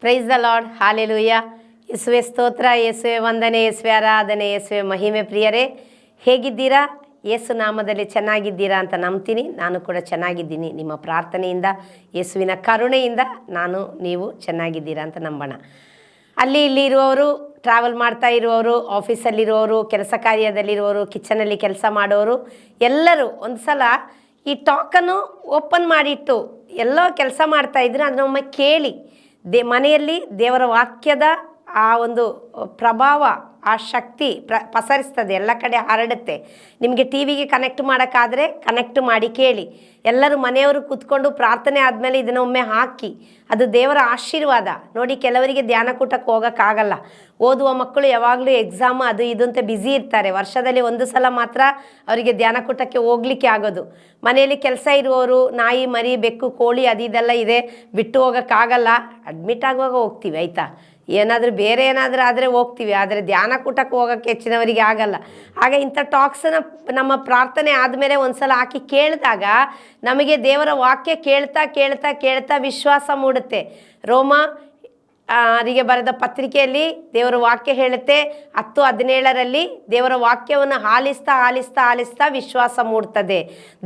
Praise the lord hallelujah ಯೇಸುವೆ ಸ್ತೋತ್ರ ಯೇಸುವೆ ವಂದನೆ ಯೇಸುವೆ ಆರಾಧನೆ ಯೇಸುವೆ ಮಹಿಮೆ ಪ್ರಿಯರೇ. ಹೇಗಿದ್ದೀರಾ? ಯೇಸು ನಾಮದಲ್ಲಿ ಚೆನ್ನಾಗಿದ್ದೀರಾ ಅಂತ ನಂಬ್ತೀನಿ. ನಾನು ಕೂಡ ಚೆನ್ನಾಗಿದ್ದೀನಿ. ನಿಮ್ಮ ಪ್ರಾರ್ಥನೆಯಿಂದ, ಯೇಸುವಿನ ಕರುಣೆಯಿಂದ ನಾನು ನೀವು ಚೆನ್ನಾಗಿದ್ದೀರಾ ಅಂತ ನಂಬೋಣ. ಅಲ್ಲಿ ಇಲ್ಲಿ ಇರುವವರು ಟ್ರಾವೆಲ್ ಮಾಡ್ತಾ ಇರುವವರು ಆಫೀಸಲ್ಲಿರುವವರು ಕೆಲಸ ಕಾರ್ಯದಲ್ಲಿರುವವರು ಕಿಚನಲ್ಲಿ ಕೆಲಸ ಮಾಡೋರು, ಎಲ್ಲರೂ ಒಂದು ಸಲ ಈ ಟಾಕನ್ನು ಓಪನ್ ಮಾಡಿಟ್ಟು ಎಲ್ಲೋ ಕೆಲಸ ಮಾಡ್ತಾ ಇದ್ರೆ ಅದನ್ನೊಮ್ಮೆ ಕೇಳಿ. ದೇ ಮನೆಯಲ್ಲಿ ದೇವರ ವಾಕ್ಯದ ಆ ಒಂದು ಪ್ರಭಾವ, ಆ ಶಕ್ತಿ ಪ್ರ, ಪಸರಿಸ್ತದೆ, ಎಲ್ಲ ಕಡೆ ಹರಡುತ್ತೆ. ನಿಮಗೆ ಟಿ ವಿಗೆ ಕನೆಕ್ಟ್ ಮಾಡೋಕ್ಕಾದರೆ ಕನೆಕ್ಟ್ ಮಾಡಿ ಕೇಳಿ. ಎಲ್ಲರೂ ಮನೆಯವರು ಕೂತ್ಕೊಂಡು ಪ್ರಾರ್ಥನೆ ಆದಮೇಲೆ ಇದನ್ನು ಒಮ್ಮೆ ಹಾಕಿ. ಅದು ದೇವರ ಆಶೀರ್ವಾದ. ನೋಡಿ, ಕೆಲವರಿಗೆ ಧ್ಯಾನಕೂಟಕ್ಕೆ ಹೋಗೋಕ್ಕಾಗಲ್ಲ. ಓದುವ ಮಕ್ಕಳು ಯಾವಾಗಲೂ ಎಕ್ಸಾಮ್ ಅದು ಇದು ಅಂತ ಬ್ಯುಸಿ ಇರ್ತಾರೆ. ವರ್ಷದಲ್ಲಿ ಒಂದು ಸಲ ಮಾತ್ರ ಅವರಿಗೆ ಧ್ಯಾನಕೂಟಕ್ಕೆ ಹೋಗ್ಲಿಕ್ಕೆ ಆಗೋದು. ಮನೆಯಲ್ಲಿ ಕೆಲಸ ಇರುವವರು, ನಾಯಿ, ಮರಿ, ಬೆಕ್ಕು, ಕೋಳಿ, ಅದು ಇದೆಲ್ಲ ಇದೆ, ಬಿಟ್ಟು ಹೋಗೋಕ್ಕಾಗಲ್ಲ. ಅಡ್ಮಿಟ್ ಆಗುವಾಗ ಹೋಗ್ತೀವಿ, ಆಯಿತಾ? ಏನಾದರೂ ಬೇರೆ ಏನಾದರೂ ಆದರೆ ಹೋಗ್ತೀವಿ, ಆದರೆ ಧ್ಯಾನ ಕೂಟಕ್ಕೆ ಹೋಗೋಕ್ಕೆ ಹೆಚ್ಚಿನವರಿಗೆ ಆಗಲ್ಲ. ಆಗ ಇಂಥ ಟಾಕ್ಸನ್ನು ನಮ್ಮ ಪ್ರಾರ್ಥನೆ ಆದಮೇಲೆ ಒಂದು ಸಲ ಹಾಕಿ ಕೇಳಿದಾಗ ನಮಗೆ ದೇವರ ವಾಕ್ಯ ಕೇಳ್ತಾ ಕೇಳ್ತಾ ಕೇಳ್ತಾ ವಿಶ್ವಾಸ ಮೂಡುತ್ತೆ. ರೋಮ ಅವರಿಗೆ ಬರೆದ ಪತ್ರಿಕೆಯಲ್ಲಿ ದೇವರ ವಾಕ್ಯ ಹೇಳುತ್ತೆ, ಹತ್ತು ಹದಿನೇಳರಲ್ಲಿ ದೇವರ ವಾಕ್ಯವನ್ನು ಆಲಿಸ್ತಾ ಆಲಿಸ್ತಾ ಆಲಿಸ್ತಾ ವಿಶ್ವಾಸ ಮೂಡ್ತದೆ.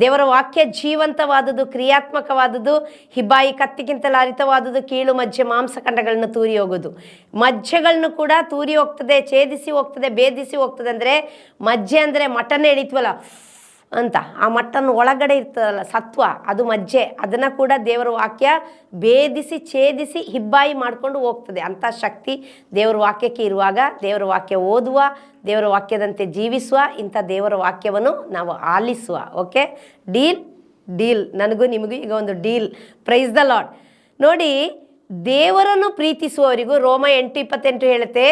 ದೇವರ ವಾಕ್ಯ ಜೀವಂತವಾದುದು ಕ್ರಿಯಾತ್ಮಕವಾದುದು ಹಿಬ್ಬಾಯಿ ಕತ್ತಿಗಿಂತಲೂ ಹರಿತವಾದುದು ಕೀಳು ಮಜ್ಜೆ ಮಾಂಸಖಂಡಗಳನ್ನು ತೂರಿ ಹೋಗೋದು. ಮಜ್ಜೆಗಳನ್ನು ಕೂಡ ತೂರಿ ಹೋಗ್ತದೆ, ಛೇದಿಸಿ ಹೋಗ್ತದೆ, ಭೇದಿಸಿ ಹೋಗ್ತದೆ ಅಂದರೆ ಮಜ್ಜೆ ಅಂದರೆ ಮಟನ್ ಎಳಿತೀವಲ್ಲ ಅಂತ. ಆ ಮಟ್ಟನ ಒಳಗಡೆ ಇರ್ತದಲ್ಲ, ಸತ್ವ, ಅದು ಮಜ್ಜೆ, ಅದನ್ನು ಕೂಡ ದೇವರ ವಾಕ್ಯ ಭೇದಿಸಿ, ಛೇದಿಸಿ, ಹಿಬ್ಬಾಯಿ ಮಾಡಿಕೊಂಡು ಹೋಗ್ತದೆ. ಅಂಥ ಶಕ್ತಿ ದೇವರ ವಾಕ್ಯಕ್ಕೆ ಇರುವಾಗ, ದೇವರ ವಾಕ್ಯ ಓದುವ, ದೇವರ ವಾಕ್ಯದಂತೆ ಜೀವಿಸುವ, ಇಂಥ ದೇವರ ವಾಕ್ಯವನ್ನು ನಾವು ಆಲಿಸುವ. ಓಕೆ? Deal deal. ನನಗೂ ನಿಮಗೂ ಈಗ ಒಂದು ಡೀಲ್. ಪ್ರೈಸ್ ದ ಲಾಡ್ ನೋಡಿ ದೇವರನ್ನು ಪ್ರೀತಿಸುವವರಿಗೂ, ರೋಮ ಎಂಟು ಇಪ್ಪತ್ತೆಂಟು ಹೇಳುತ್ತೆ,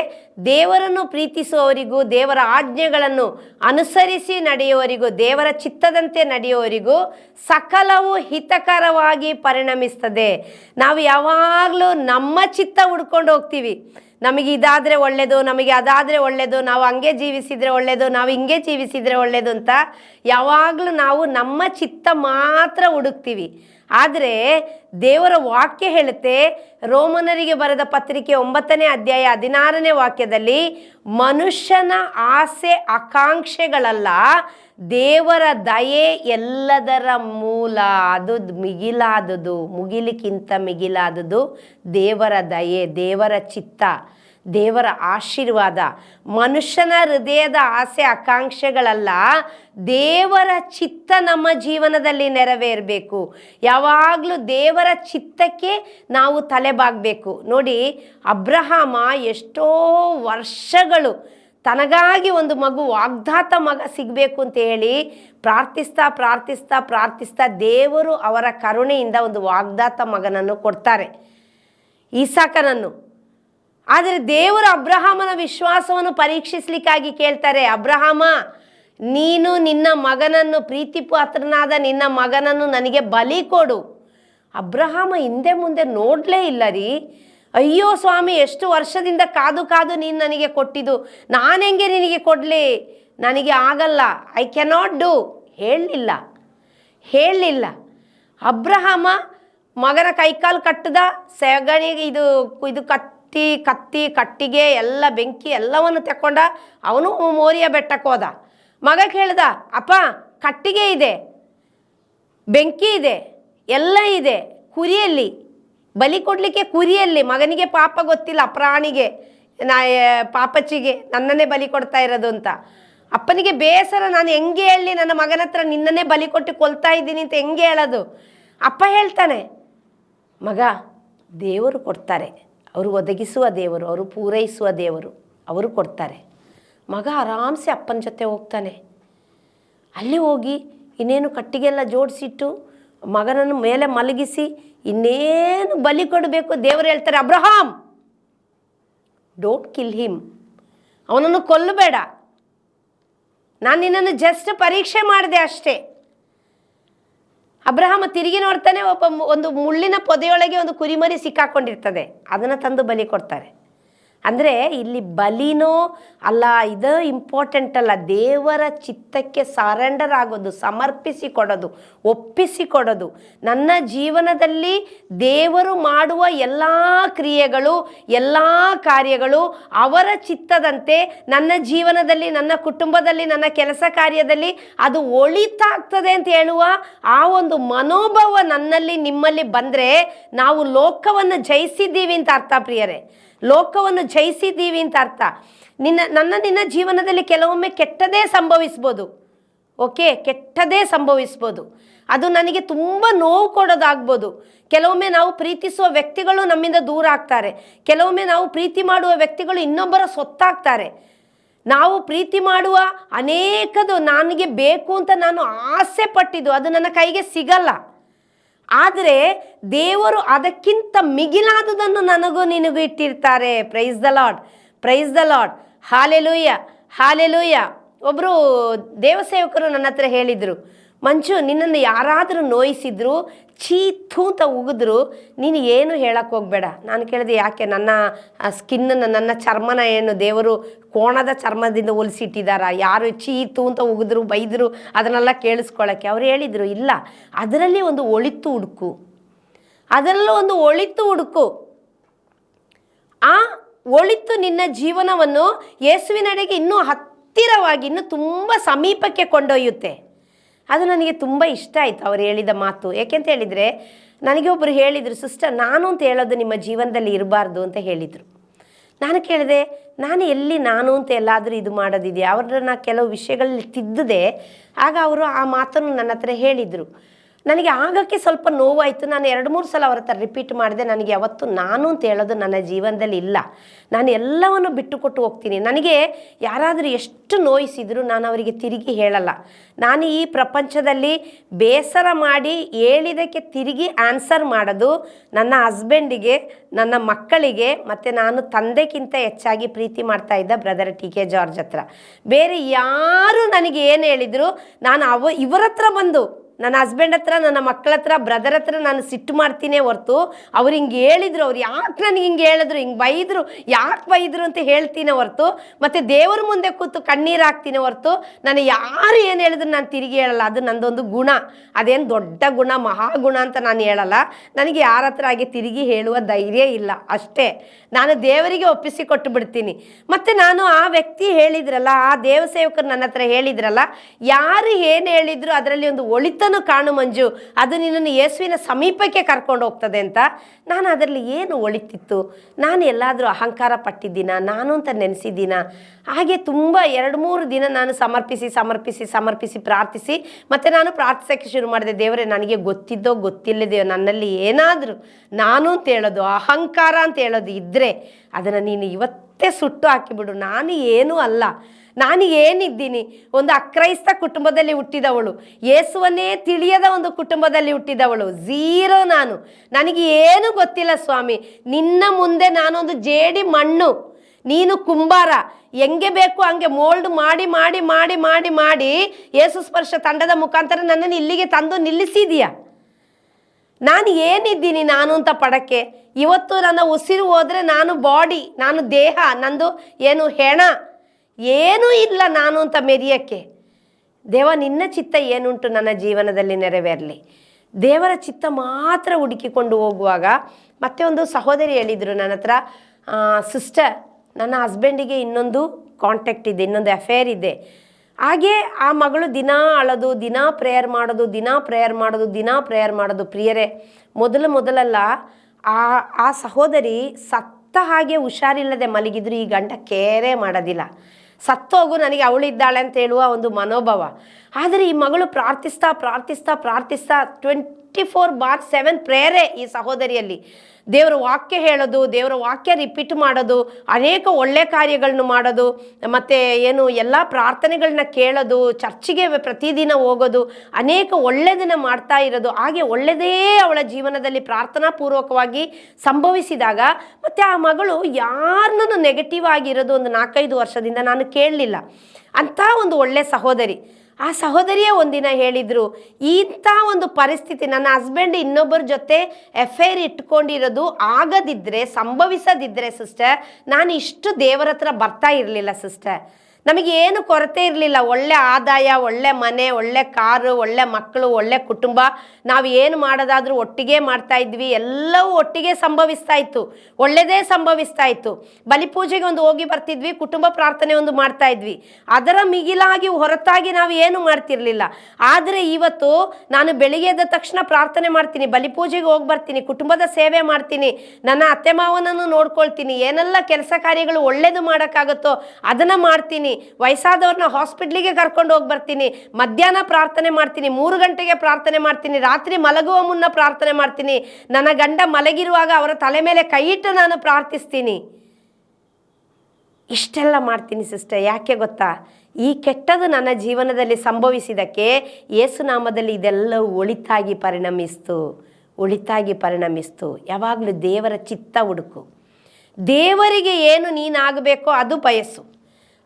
ದೇವರನ್ನು ಪ್ರೀತಿಸುವವರಿಗೂ, ದೇವರ ಆಜ್ಞೆಗಳನ್ನು ಅನುಸರಿಸಿ ನಡೆಯುವವರಿಗೂ, ದೇವರ ಚಿತ್ತದಂತೆ ನಡೆಯುವವರಿಗೂ ಸಕಲವು ಹಿತಕರವಾಗಿ ಪರಿಣಮಿಸ್ತದೆ. ನಾವು ಯಾವಾಗಲೂ ನಮ್ಮ ಚಿತ್ತ ಹುಡ್ಕೊಂಡು ಹೋಗ್ತೀವಿ. ನಮಗೆ ಇದಾದರೆ ಒಳ್ಳೆಯದು ನಮಗೆ ಅದಾದರೆ ಒಳ್ಳೆಯದು ನಾವು ಹಂಗೆ ಜೀವಿಸಿದರೆ ಒಳ್ಳೆಯದು ನಾವು ಹಿಂಗೆ ಜೀವಿಸಿದರೆ ಒಳ್ಳೆಯದು ಅಂತ ಯಾವಾಗಲೂ ನಾವು ನಮ್ಮ ಚಿತ್ತ ಮಾತ್ರ ಹುಡುಕ್ತೀವಿ. ಆದರೆ ದೇವರ ವಾಕ್ಯ ಹೇಳುತ್ತೆ, ರೋಮನರಿಗೆ ಬರೆದ ಪತ್ರಿಕೆ ಒಂಬತ್ತನೇ ಅಧ್ಯಾಯ ಹದಿನಾರನೇ ವಾಕ್ಯದಲ್ಲಿ, ಮನುಷ್ಯನ ಆಸೆ ಆಕಾಂಕ್ಷೆಗಳಲ್ಲ, ದೇವರ ದಯೆ ಎಲ್ಲದರ ಮೂಲ. ಅದು ಮಿಗಿಲಾದುದು ಮುಗಿಲಿಕ್ಕಿಂತ ಮಿಗಿಲಾದುದು ದೇವರ ದಯೆ, ದೇವರ ಚಿತ್ತ. ದೇವರ ಆಶೀರ್ವಾದ, ಮನುಷ್ಯನ ಹೃದಯದ ಆಸೆ, ಆಕಾಂಕ್ಷೆಗಳಲ್ಲ. ದೇವರ ಚಿತ್ತ ನಮ್ಮ ಜೀವನದಲ್ಲಿ ನೆರವೇರಬೇಕು. ಯಾವಾಗಲೂ ದೇವರ ಚಿತ್ತಕ್ಕೆ ನಾವು ತಲೆಬಾಗಬೇಕು. ನೋಡಿ, ಅಬ್ರಹಾಮ ಎಷ್ಟೋ ವರ್ಷಗಳು ತನಗಾಗಿ ಒಂದು ಮಗು, ವಾಗ್ದಾತ ಮಗ ಸಿಗಬೇಕು ಅಂತ ಹೇಳಿ ಪ್ರಾರ್ಥಿಸ್ತಾ ಪ್ರಾರ್ಥಿಸ್ತಾ ಪ್ರಾರ್ಥಿಸ್ತಾ ದೇವರು ಅವರ ಕರುಣೆಯಿಂದ ಒಂದು ವಾಗ್ದಾತ ಮಗನನ್ನು ಕೊಡ್ತಾರೆ. ಈಸಾಕನನ್ನು ಆದರೆ ದೇವರು ಅಬ್ರಹಾಮನ ವಿಶ್ವಾಸವನ್ನು ಪರೀಕ್ಷಿಸಲಿಕ್ಕಾಗಿ ಕೇಳ್ತಾರೆ, ಅಬ್ರಹಾಮ, ನೀನು ನಿನ್ನ ಮಗನನ್ನು, ಪ್ರೀತಿಪಾತ್ರನಾದ ನಿನ್ನ ಮಗನನ್ನು ನನಗೆ ಬಲಿ ಕೊಡು. ಅಬ್ರಹಾಮ ಹಿಂದೆ ಮುಂದೆ ನೋಡಲೇ ಇಲ್ಲ ರೀ. ಅಯ್ಯೋ ಸ್ವಾಮಿ, ಎಷ್ಟು ವರ್ಷದಿಂದ ಕಾದು ಕಾದು ನೀನು ನನಗೆ ಕೊಟ್ಟಿದ್ದು, ನಾನು ಹೆಂಗೆ ನಿನಗೆ ಕೊಡಲಿ? ನನಗೆ ಆಗಲ್ಲ ಐ ಕೆನಾಟ್ ಡೂ ಹೇಳಲಿಲ್ಲ ಹೇಳಲಿಲ್ಲ. ಅಬ್ರಹಾಮ ಮಗನ ಕೈಕಾಲು ಕಟ್ಟದ, ಸೆಗಣಿಗೆ ಇದು ಇದು ಕತ್ತಿ ಕತ್ತಿ, ಕಟ್ಟಿಗೆ, ಎಲ್ಲ ಬೆಂಕಿ ಎಲ್ಲವನ್ನು ತಕ್ಕೊಂಡ ಅವನು ಮೋರಿಯ ಬೆಟ್ಟಕ್ಕೆ ಹೋದ. ಮಗ ಕೇಳ್ದ, ಅಪ್ಪ, ಕಟ್ಟಿಗೆ ಇದೆ, ಬೆಂಕಿ ಇದೆ, ಎಲ್ಲ ಇದೆ, ಕುರಿಯಲ್ಲಿ, ಬಲಿ ಕೊಡಲಿಕ್ಕೆ ಕುರಿಯಲ್ಲಿ, ಮಗನಿಗೆ ಪಾಪ ಗೊತ್ತಿಲ್ಲ, ಪ್ರಾಣಿಗೆ, ನಾ ಪಾಪಚ್ಚಿಗೆ ನನ್ನನ್ನೇ ಬಲಿ ಕೊಡ್ತಾ ಇರೋದು ಅಂತ. ಅಪ್ಪನಿಗೆ ಬೇಸರ, ನಾನು ಹೆಂಗೆ ಹೇಳಿ ನನ್ನ ಮಗನ ಹತ್ರ ನಿನ್ನನ್ನೇ ಬಲಿ ಕೊಟ್ಟು ಕೊಲ್ತಾ ಇದ್ದೀನಿ ಅಂತ ಹೆಂಗೆ ಹೇಳೋದು? ಅಪ್ಪ ಹೇಳ್ತಾನೆ, ಮಗ, ದೇವರು ಕೊಡ್ತಾರೆ. ಅವರು ಒದಗಿಸುವ ದೇವರು, ಅವರು ಪೂರೈಸುವ ದೇವರು, ಅವರು ಕೊಡ್ತಾರೆ. ಮಗ ಆರಾಮ್ಸೆ ಅಪ್ಪನ ಜೊತೆ ಹೋಗ್ತಾನೆ. ಅಲ್ಲಿ ಹೋಗಿ ಇನ್ನೇನು ಕಟ್ಟಿಗೆಲ್ಲ ಜೋಡಿಸಿಟ್ಟು ಮಗನನ್ನು ಮೇಲೆ ಮಲಗಿಸಿ ಇನ್ನೇನು ಬಲಿ ಕೊಡಬೇಕು ದೇವರು ಹೇಳ್ತಾರೆ ಅಬ್ರಹಾಮ್ ಡೋಂಟ್ ಕಿಲ್ ಹಿಮ್ ಅವನನ್ನು ಕೊಲ್ಲಬೇಡ. ನಾನು ನಿನ್ನನ್ನು ಜಸ್ಟ್ ಪರೀಕ್ಷೆ ಮಾಡಿದೆ ಅಷ್ಟೇ. ಅಬ್ರಹಾಮ ತಿರುಗಿ ನೋಡ್ತಾನೆ ಒಬ್ಬ ಒಂದು ಮುಳ್ಳಿನ ಪೊದೆಯೊಳಗೆ ಒಂದು ಕುರಿಮರಿ ಸಿಕ್ಕಾಕೊಂಡಿರ್ತದೆ. ಅದನ್ನು ತಂದು ಬಲಿ ಕೊಡ್ತಾರೆ. ಅಂದರೆ ಇಲ್ಲಿ ಬಲಿನೋ ಅಲ್ಲ, ಇದು ಇಂಪಾರ್ಟೆಂಟ್ ಅಲ್ಲ. ದೇವರ ಚಿತ್ತಕ್ಕೆ ಸರೆಂಡರ್ ಆಗೋದು, ಸಮರ್ಪಿಸಿ ಕೊಡೋದು, ಒಪ್ಪಿಸಿ ಕೊಡೋದು. ನನ್ನ ಜೀವನದಲ್ಲಿ ದೇವರು ಮಾಡುವ ಎಲ್ಲ ಕ್ರಿಯೆಗಳು, ಎಲ್ಲ ಕಾರ್ಯಗಳು ಅವರ ಚಿತ್ತದಂತೆ. ನನ್ನ ಜೀವನದಲ್ಲಿ, ನನ್ನ ಕುಟುಂಬದಲ್ಲಿ, ನನ್ನ ಕೆಲಸ ಕಾರ್ಯದಲ್ಲಿ ಅದು ಒಳಿತಾಗ್ತದೆ ಅಂತ ಹೇಳುವ ಆ ಒಂದು ಮನೋಭಾವ ನನ್ನಲ್ಲಿ, ನಿಮ್ಮಲ್ಲಿ ಬಂದರೆ ನಾವು ಲೋಕವನ್ನು ಜಯಿಸಿದ್ದೀವಿ ಅಂತ ಅರ್ಥ ಪ್ರಿಯರೇ. ಲೋಕವನ್ನು ಜಯಿಸಿದ್ದೀವಿ ಅಂತ ಅರ್ಥ. ನಿನ್ನ, ನನ್ನ, ನಿನ್ನ ಜೀವನದಲ್ಲಿ ಕೆಲವೊಮ್ಮೆ ಕೆಟ್ಟದೇ ಸಂಭವಿಸ್ಬೋದು. ಓಕೆ? ಕೆಟ್ಟದೇ ಸಂಭವಿಸ್ಬೋದು. ಅದು ನನಗೆ ತುಂಬ ನೋವು ಕೊಡೋದಾಗ್ಬೋದು. ಕೆಲವೊಮ್ಮೆ ನಾವು ಪ್ರೀತಿಸುವ ವ್ಯಕ್ತಿಗಳು ನಮ್ಮಿಂದ ದೂರ ಆಗ್ತಾರೆ. ಕೆಲವೊಮ್ಮೆ ನಾವು ಪ್ರೀತಿ ಮಾಡುವ ವ್ಯಕ್ತಿಗಳು ಇನ್ನೊಬ್ಬರ ಸೊತ್ತಾಗ್ತಾರೆ. ನಾವು ಪ್ರೀತಿ ಮಾಡುವ ಅನೇಕದು ನನಗೆ ಬೇಕು ಅಂತ ನಾನು ಆಸೆ ಪಟ್ಟಿದ್ದು, ಅದು ನನ್ನ ಕೈಗೆ ಸಿಗಲ್ಲ. ಆದರೆ ದೇವರು ಅದಕ್ಕಿಂತ ಮಿಗಿಲಾದುದನ್ನು ನನಗೂ ನಿನಗೂ ಇಟ್ಟಿರ್ತಾರೆ. Praise the Lord praise the Lord hallelujah hallelujah ಒಬ್ಬರು ದೇವಸೇವಕರು ನನ್ನ ಹತ್ರ ಹೇಳಿದರು ಮಂಜು ನಿನ್ನನ್ನು ಯಾರಾದರೂ ನೋಯಿಸಿದ್ರು, ಛೀ ಅಂತ ಉಗಿದ್ರು, ನೀನು ಏನು ಹೇಳಕ್ಕೆ ಹೋಗಬೇಡ. ನಾನು ಕೇಳಿದೆ ಯಾಕೆ? ನನ್ನ ಸ್ಕಿನ್ನನ್ನು, ನನ್ನ ಚರ್ಮನ ಏನು ದೇವರು ಕೋಣದ ಚರ್ಮದಿಂದ ಹೊಲಿಸಿಟ್ಟಿದ್ದಾರಾ ಯಾರು ಚೀ ಅಂತ ಉಗಿದ್ರು, ಬೈದರು, ಅದನ್ನೆಲ್ಲ ಕೇಳಿಸ್ಕೊಳ್ಳೋಕ್ಕೆ? ಅವ್ರು ಹೇಳಿದರು, ಇಲ್ಲ. ಅದರಲ್ಲಿ ಒಂದು ಒಳಿತು ಹುಡುಕು. ಅದರಲ್ಲೂ ಒಂದು ಒಳಿತು ಹುಡುಕು. ಆ ಒಳಿತು ನಿನ್ನ ಜೀವನವನ್ನು ಯೇಸುವಿನಡೆಗೆ ಇನ್ನೂ ಹತ್ತಿರವಾಗಿ, ಇನ್ನೂ ತುಂಬ ಸಮೀಪಕ್ಕೆ ಕೊಂಡೊಯ್ಯುತ್ತೆ. ಅದು ನನಗೆ ತುಂಬ ಇಷ್ಟ ಆಯಿತು ಅವ್ರು ಹೇಳಿದ ಮಾತು. ಯಾಕೆಂತ ಹೇಳಿದರೆ, ನನಗೆ ಒಬ್ಬರು ಹೇಳಿದರು, ಸಿಸ್ಟರ್, ನಾನು ಅಂತ ಹೇಳೋದು ನಿಮ್ಮ ಜೀವನದಲ್ಲಿ ಇರಬಾರ್ದು ಅಂತ ಹೇಳಿದರು. ನಾನು ಕೇಳಿದೆ, ನಾನು ಎಲ್ಲಿ ನಾನು ಅಂತ ಎಲ್ಲಾದರೂ ಇದು ಮಾಡೋದಿದೆಯಾ? ಅವ್ರನ್ನ ಕೆಲವು ವಿಷಯಗಳಲ್ಲಿ ತಿದ್ದದೆ. ಆಗ ಅವರು ಆ ಮಾತನ್ನು ನನ್ನ ಹತ್ರ ಹೇಳಿದರು. ನನಗೆ ಆಗಕ್ಕೆ ಸ್ವಲ್ಪ ನೋವಾಯಿತು. ನಾನು ಎರಡು, ಮೂರು ಸಲ ಅವರ ಹತ್ರ ರಿಪೀಟ್ ಮಾಡಿದೆ. ನನಗೆ ಯಾವತ್ತು ನಾನು ಅಂತ ಹೇಳೋದು ನನ್ನ ಜೀವನದಲ್ಲಿ ಇಲ್ಲ. ನಾನು ಎಲ್ಲವನ್ನು ಬಿಟ್ಟು ಕೊಟ್ಟು ಹೋಗ್ತೀನಿ. ನನಗೆ ಯಾರಾದರೂ ಎಷ್ಟು ನೋಯಿಸಿದ್ರು ನಾನು ಅವರಿಗೆ ತಿರುಗಿ ಹೇಳಲ್ಲ. ನಾನು ಈ ಪ್ರಪಂಚದಲ್ಲಿ ಬೇಸರ ಮಾಡಿ ಹೇಳಿದಕ್ಕೆ ತಿರುಗಿ ಆನ್ಸರ್ ಮಾಡೋದು ನನ್ನ ಹಸ್ಬೆಂಡಿಗೆ ನನ್ನ ಮಕ್ಕಳಿಗೆ, ಮತ್ತು ನಾನು ತಂದೆಗಿಂತ ಹೆಚ್ಚಾಗಿ ಪ್ರೀತಿ ಮಾಡ್ತಾ ಇದ್ದ ಬ್ರದರ್ ಟಿ ಕೆ ಜಾರ್ಜ್ ಹತ್ರ. ಬೇರೆ ಯಾರು ನನಗೆ ಏನು ಹೇಳಿದರು ನಾನು ಅವ ಇವರ ಬಂದು ನನ್ನ ಹಸ್ಬೆಂಡ್ ಹತ್ರ, ನನ್ನ ಮಕ್ಕಳ ಹತ್ರ ಬ್ರದರ್ ಹತ್ರ ನಾನು ಸಿಟ್ಟು ಮಾಡ್ತೀನಿ ಹೊರ್ತು ಅವ್ರು ಹಿಂಗೆ ಹೇಳಿದ್ರು, ಅವ್ರು ಯಾಕೆ ನನಗೆ ಹಿಂಗೆ ಹೇಳಿದ್ರು, ಹಿಂಗೆ ಬೈದರು, ಯಾಕೆ ಬೈದರು ಅಂತ ಹೇಳ್ತೀನಿ ಹೊರ್ತು, ಮತ್ತು ದೇವ್ರ ಮುಂದೆ ಕೂತು ಕಣ್ಣೀರು ಹಾಕ್ತೀನಿ ಹೊರ್ತು ನಾನು ಯಾರು ಏನು ಹೇಳಿದ್ರು ನಾನು ತಿರುಗಿ ಹೇಳಲ್ಲ, ಅದು ನಂದೊಂದು ಗುಣ. ಅದೇನು ದೊಡ್ಡ ಗುಣ ಮಹಾಗುಣ ಅಂತ ನಾನು ಹೇಳಲ್ಲ. ನನಗೆ ಯಾರ ಹತ್ರ ಹಾಗೆ ತಿರುಗಿ ಹೇಳುವ ಧೈರ್ಯ ಇಲ್ಲ, ಅಷ್ಟೇ. ನಾನು ದೇವರಿಗೆ ಒಪ್ಪಿಸಿ ಕೊಟ್ಟು ಬಿಡ್ತೀನಿ. ಮತ್ತು ನಾನು ಆ ವ್ಯಕ್ತಿ ಹೇಳಿದ್ರಲ್ಲ, ಆ ದೇವಸೇವಕರು ನನ್ನ ಹತ್ರ ಹೇಳಿದ್ರಲ್ಲ, ಯಾರು ಏನು ಹೇಳಿದ್ರು ಅದರಲ್ಲಿ ಒಂದು ಒಳಿತನು ಕಾಣು ಮಂಜು, ಅದು ನಿನ್ನನ್ನು ಯೇಸುವಿನ ಸಮೀಪಕ್ಕೆ ಕರ್ಕೊಂಡು ಹೋಗ್ತದೆ ಅಂತ. ನಾನು ಅದರಲ್ಲಿ ಏನು ಒಳಿತಿತ್ತು? ನಾನು ಎಲ್ಲಾದರೂ ಅಹಂಕಾರ ಪಟ್ಟಿದ್ದೀನ? ನಾನು ಅಂತ ನೆನೆಸಿದ್ದೀನ? ಹಾಗೆ ತುಂಬ ಎರಡು ಮೂರು ದಿನ ನಾನು ಸಮರ್ಪಿಸಿ ಸಮರ್ಪಿಸಿ ಸಮರ್ಪಿಸಿ ಪ್ರಾರ್ಥಿಸಿ, ಮತ್ತು ನಾನು ಪ್ರಾರ್ಥಿಸೋಕ್ಕೆ ಶುರು ಮಾಡಿದೆ, ದೇವರೇ, ನನಗೆ ಗೊತ್ತಿದ್ದೋ ಗೊತ್ತಿಲ್ಲದೆಯೋ, ನನ್ನಲ್ಲಿ ಏನಾದರೂ ನಾನು ಅಂತ ಹೇಳೋದು, ಅಹಂಕಾರ ಅಂತ ಹೇಳೋದು ಇದ್ದರೆ ಅದನ್ನು ನೀನು ಇವತ್ತೇ ಸುಟ್ಟು ಹಾಕಿಬಿಡು. ನಾನು ಏನೂ ಅಲ್ಲ. ನಾನು ಏನಿದ್ದೀನಿ? ಒಂದು ಅಕ್ರೈಸ್ತ ಕುಟುಂಬದಲ್ಲಿ ಹುಟ್ಟಿದವಳು. ಯೇಸುವನ್ನೇ ತಿಳಿಯದ ಒಂದು ಕುಟುಂಬದಲ್ಲಿ ಹುಟ್ಟಿದವಳು. ಝೀರೋ ನಾನು. ನನಗೆ ಏನು ಗೊತ್ತಿಲ್ಲ ಸ್ವಾಮಿ. ನಿನ್ನ ಮುಂದೆ ನಾನೊಂದು ಜೇಡಿ ಮಣ್ಣು. ನೀನು ಕುಂಬಾರ. ಹೆಂಗೆ ಬೇಕು ಹಂಗೆ ಮೋಲ್ಡ್ ಮಾಡಿ ಮಾಡಿ ಮಾಡಿ ಮಾಡಿ ಮಾಡಿ ಯೇಸು ಸ್ಪರ್ಶ ತಂಡದ ಮುಖಾಂತರ ನನ್ನನ್ನು ಇಲ್ಲಿಗೆ ತಂದು ನಿಲ್ಲಿಸಿದೀಯ? ನಾನು ಏನಿದ್ದೀನಿ ನಾನು ಅಂತ ಪಡಕ್ಕೆ? ಇವತ್ತು ನನ್ನ ಉಸಿರು ಹೋದರೆ ನಾನು ಬಾಡಿ ನಾನು ದೇಹ, ನಂದು ಏನು ಹೆಣ? ಏನೂ ಇಲ್ಲ ನಾನು ಅಂತ ಮೆರಿಯಕ್ಕೆ. ದೇವ, ನಿನ್ನ ಚಿತ್ತ ಏನುಂಟು ನನ್ನ ಜೀವನದಲ್ಲಿ ನೆರವೇರಲಿ. ದೇವರ ಚಿತ್ತ ಮಾತ್ರ ಹುಡುಕಿಕೊಂಡು ಹೋಗುವಾಗ ಮತ್ತೆ ಒಂದು ಸಹೋದರಿ ಹೇಳಿದರು ನನ್ನ ಹತ್ರ ಸಿಸ್ಟರ್ ನನ್ನ ಹಸ್ಬೆಂಡಿಗೆ ಇನ್ನೊಂದು ಕಾಂಟ್ಯಾಕ್ಟ್ ಇದೆ, ಇನ್ನೊಂದು ಅಫೇರ್ ಇದೆ. ಹಾಗೆ ಆ ಮಗಳು ದಿನಾ ಅಳೋದು, ದಿನಾ ಪ್ರೇಯರ್ ಮಾಡೋದು, ದಿನಾ ಪ್ರೇಯರ್ ಮಾಡೋದು, ದಿನಾ ಪ್ರೇಯರ್ ಮಾಡೋದು. ಪ್ರಿಯರೇ, ಮೊದಲು ಮೊದಲಲ್ಲ, ಆ ಆ ಸಹೋದರಿ ಸತ್ತ ಹಾಗೆ ಹುಷಾರಿಲ್ಲದೆ ಮಲಗಿದ್ರು, ಈ ಗಂಡ ಕೇರೇ ಮಾಡೋದಿಲ್ಲ. ಸತ್ತೋಗು ನನಗೆ ಅವಳಿದ್ದಾಳೆ ಅಂತ ಹೇಳುವ ಒಂದು ಮನೋಭಾವ. ಆದರೆ ಈ ಮಗಳು ಪ್ರಾರ್ಥಿಸ್ತಾ ಪ್ರಾರ್ಥಿಸ್ತಾ ಪ್ರಾರ್ಥಿಸ್ತಾ ಟ್ವೆಂಟಿ ಫೋರ್ ಬಾರ್ ಸೆವೆನ್ ಪ್ರೇಯರೇ ಈ ಸಹೋದರಿಯಲ್ಲಿ. ದೇವರ ವಾಕ್ಯ ಹೇಳೋದು, ದೇವರ ವಾಕ್ಯ ರಿಪೀಟ್ ಮಾಡೋದು, ಅನೇಕ ಒಳ್ಳೆ ಕಾರ್ಯಗಳನ್ನು ಮಾಡೋದು, ಮತ್ತು ಏನು ಎಲ್ಲ ಪ್ರಾರ್ಥನೆಗಳನ್ನ ಕೇಳೋದು, ಚರ್ಚಿಗೆ ಪ್ರತಿದಿನ ಹೋಗೋದು, ಅನೇಕ ಒಳ್ಳೆಯದನ್ನು ಮಾಡ್ತಾ ಇರೋದು, ಹಾಗೆ ಒಳ್ಳೆಯದೇ ಅವಳ ಜೀವನದಲ್ಲಿ ಪ್ರಾರ್ಥನಾ ಪೂರ್ವಕವಾಗಿ ಸಂಭವಿಸಿದಾಗ ಮತ್ತು ಆ ಮಗಳು ಯಾರನ್ನೂ ನೆಗೆಟಿವ್ ಆಗಿರೋದು ಒಂದು ನಾಲ್ಕೈದು ವರ್ಷದಿಂದ ನಾನು ಕೇಳಲಿಲ್ಲ. ಅಂಥ ಒಂದು ಒಳ್ಳೆ ಸಹೋದರಿ. ಆ ಸಹೋದರಿಯೇ ಒಂದಿನ ಹೇಳಿದರು, ಇಂಥ ಒಂದು ಪರಿಸ್ಥಿತಿ ನನ್ನ ಹಸ್ಬೆಂಡ್ ಇನ್ನೊಬ್ಬರ ಜೊತೆ ಎಫೈರ್ ಇಟ್ಕೊಂಡಿರೋದು ಆಗದಿದ್ದರೆ ಸಂಭವಿಸದಿದ್ದರೆ ಸಿಸ್ಟರ್ ನಾನು ಇಷ್ಟು ದೇವರ ಹತ್ರ ಬರ್ತಾ ಇರಲಿಲ್ಲ ಸಿಸ್ಟರ್ ನಮಗೆ ಏನು ಕೊರತೆ ಇರಲಿಲ್ಲ. ಒಳ್ಳೆ ಆದಾಯ, ಒಳ್ಳೆ ಮನೆ, ಒಳ್ಳೆ ಕಾರು, ಒಳ್ಳೆ ಮಕ್ಕಳು, ಒಳ್ಳೆ ಕುಟುಂಬ. ನಾವು ಏನು ಮಾಡೋದಾದ್ರೂ ಒಟ್ಟಿಗೆ ಮಾಡ್ತಾ ಇದ್ವಿ. ಎಲ್ಲವೂ ಒಟ್ಟಿಗೆ ಸಂಭವಿಸ್ತಾ ಇತ್ತು. ಒಳ್ಳೆಯದೇ ಸಂಭವಿಸ್ತಾ ಇತ್ತು. ಬಲಿಪೂಜೆಗೆ ಒಂದು ಹೋಗಿ ಬರ್ತಿದ್ವಿ, ಕುಟುಂಬ ಪ್ರಾರ್ಥನೆ ಒಂದು ಮಾಡ್ತಾ ಇದ್ವಿ. ಅದರ ಮಿಗಿಲಾಗಿ, ಹೊರತಾಗಿ ನಾವು ಏನು ಮಾಡ್ತಿರ್ಲಿಲ್ಲ. ಆದರೆ ಇವತ್ತು ನಾನು ಬೆಳಿಗ್ಗೆ ಎದ್ದ ತಕ್ಷಣ ಪ್ರಾರ್ಥನೆ ಮಾಡ್ತೀನಿ ಬಲಿಪೂಜೆಗೆ ಹೋಗಿ ಬರ್ತೀನಿ, ಕುಟುಂಬದ ಸೇವೆ ಮಾಡ್ತೀನಿ, ನನ್ನ ಅತ್ತೆ ಮಾವನನ್ನು ನೋಡ್ಕೊಳ್ತೀನಿ, ಏನೆಲ್ಲ ಕೆಲಸ ಕಾರ್ಯಗಳು ಒಳ್ಳೇದು ಮಾಡೋಕ್ಕಾಗುತ್ತೋ ಅದನ್ನು ಮಾಡ್ತೀನಿ. ವಯಸ್ಸಾದವ್ರನ್ನ ಹಾಸ್ಪಿಟ್ಲಿಗೆ ಕರ್ಕೊಂಡು ಹೋಗಿ ಬರ್ತೀನಿ. ಮಧ್ಯಾಹ್ನ ಪ್ರಾರ್ಥನೆ ಮಾಡ್ತೀನಿ. ಮೂರು ಗಂಟೆಗೆ ಪ್ರಾರ್ಥನೆ ಮಾಡ್ತೀನಿ. ರಾತ್ರಿ ಮಲಗುವ ಮುನ್ನ ಪ್ರಾರ್ಥನೆ ಮಾಡ್ತೀನಿ. ನನ್ನ ಗಂಡ ಮಲಗಿರುವಾಗ ಅವರ ತಲೆ ಮೇಲೆ ಕೈ ಇಟ್ಟು ನಾನು ಪ್ರಾರ್ಥಿಸ್ತೀನಿ. ಇಷ್ಟೆಲ್ಲ ಮಾಡ್ತೀನಿ ಸಿಸ್ಟರ್. ಯಾಕೆ ಗೊತ್ತಾ? ಈ ಕೆಟ್ಟದು ನನ್ನ ಜೀವನದಲ್ಲಿ ಸಂಭವಿಸಿದಕ್ಕೆ ಯೇಸುನಾಮದಲ್ಲಿ ಇದೆಲ್ಲವೂ ಒಳಿತಾಗಿ ಪರಿಣಮಿಸ್ತು. ಒಳಿತಾಗಿ ಪರಿಣಮಿಸ್ತು. ಯಾವಾಗಲೂ ದೇವರ ಚಿತ್ತ ಹುಡುಕು. ದೇವರಿಗೆ ಏನು ನೀನಾಗಬೇಕೋ ಅದು ಬಯಸು.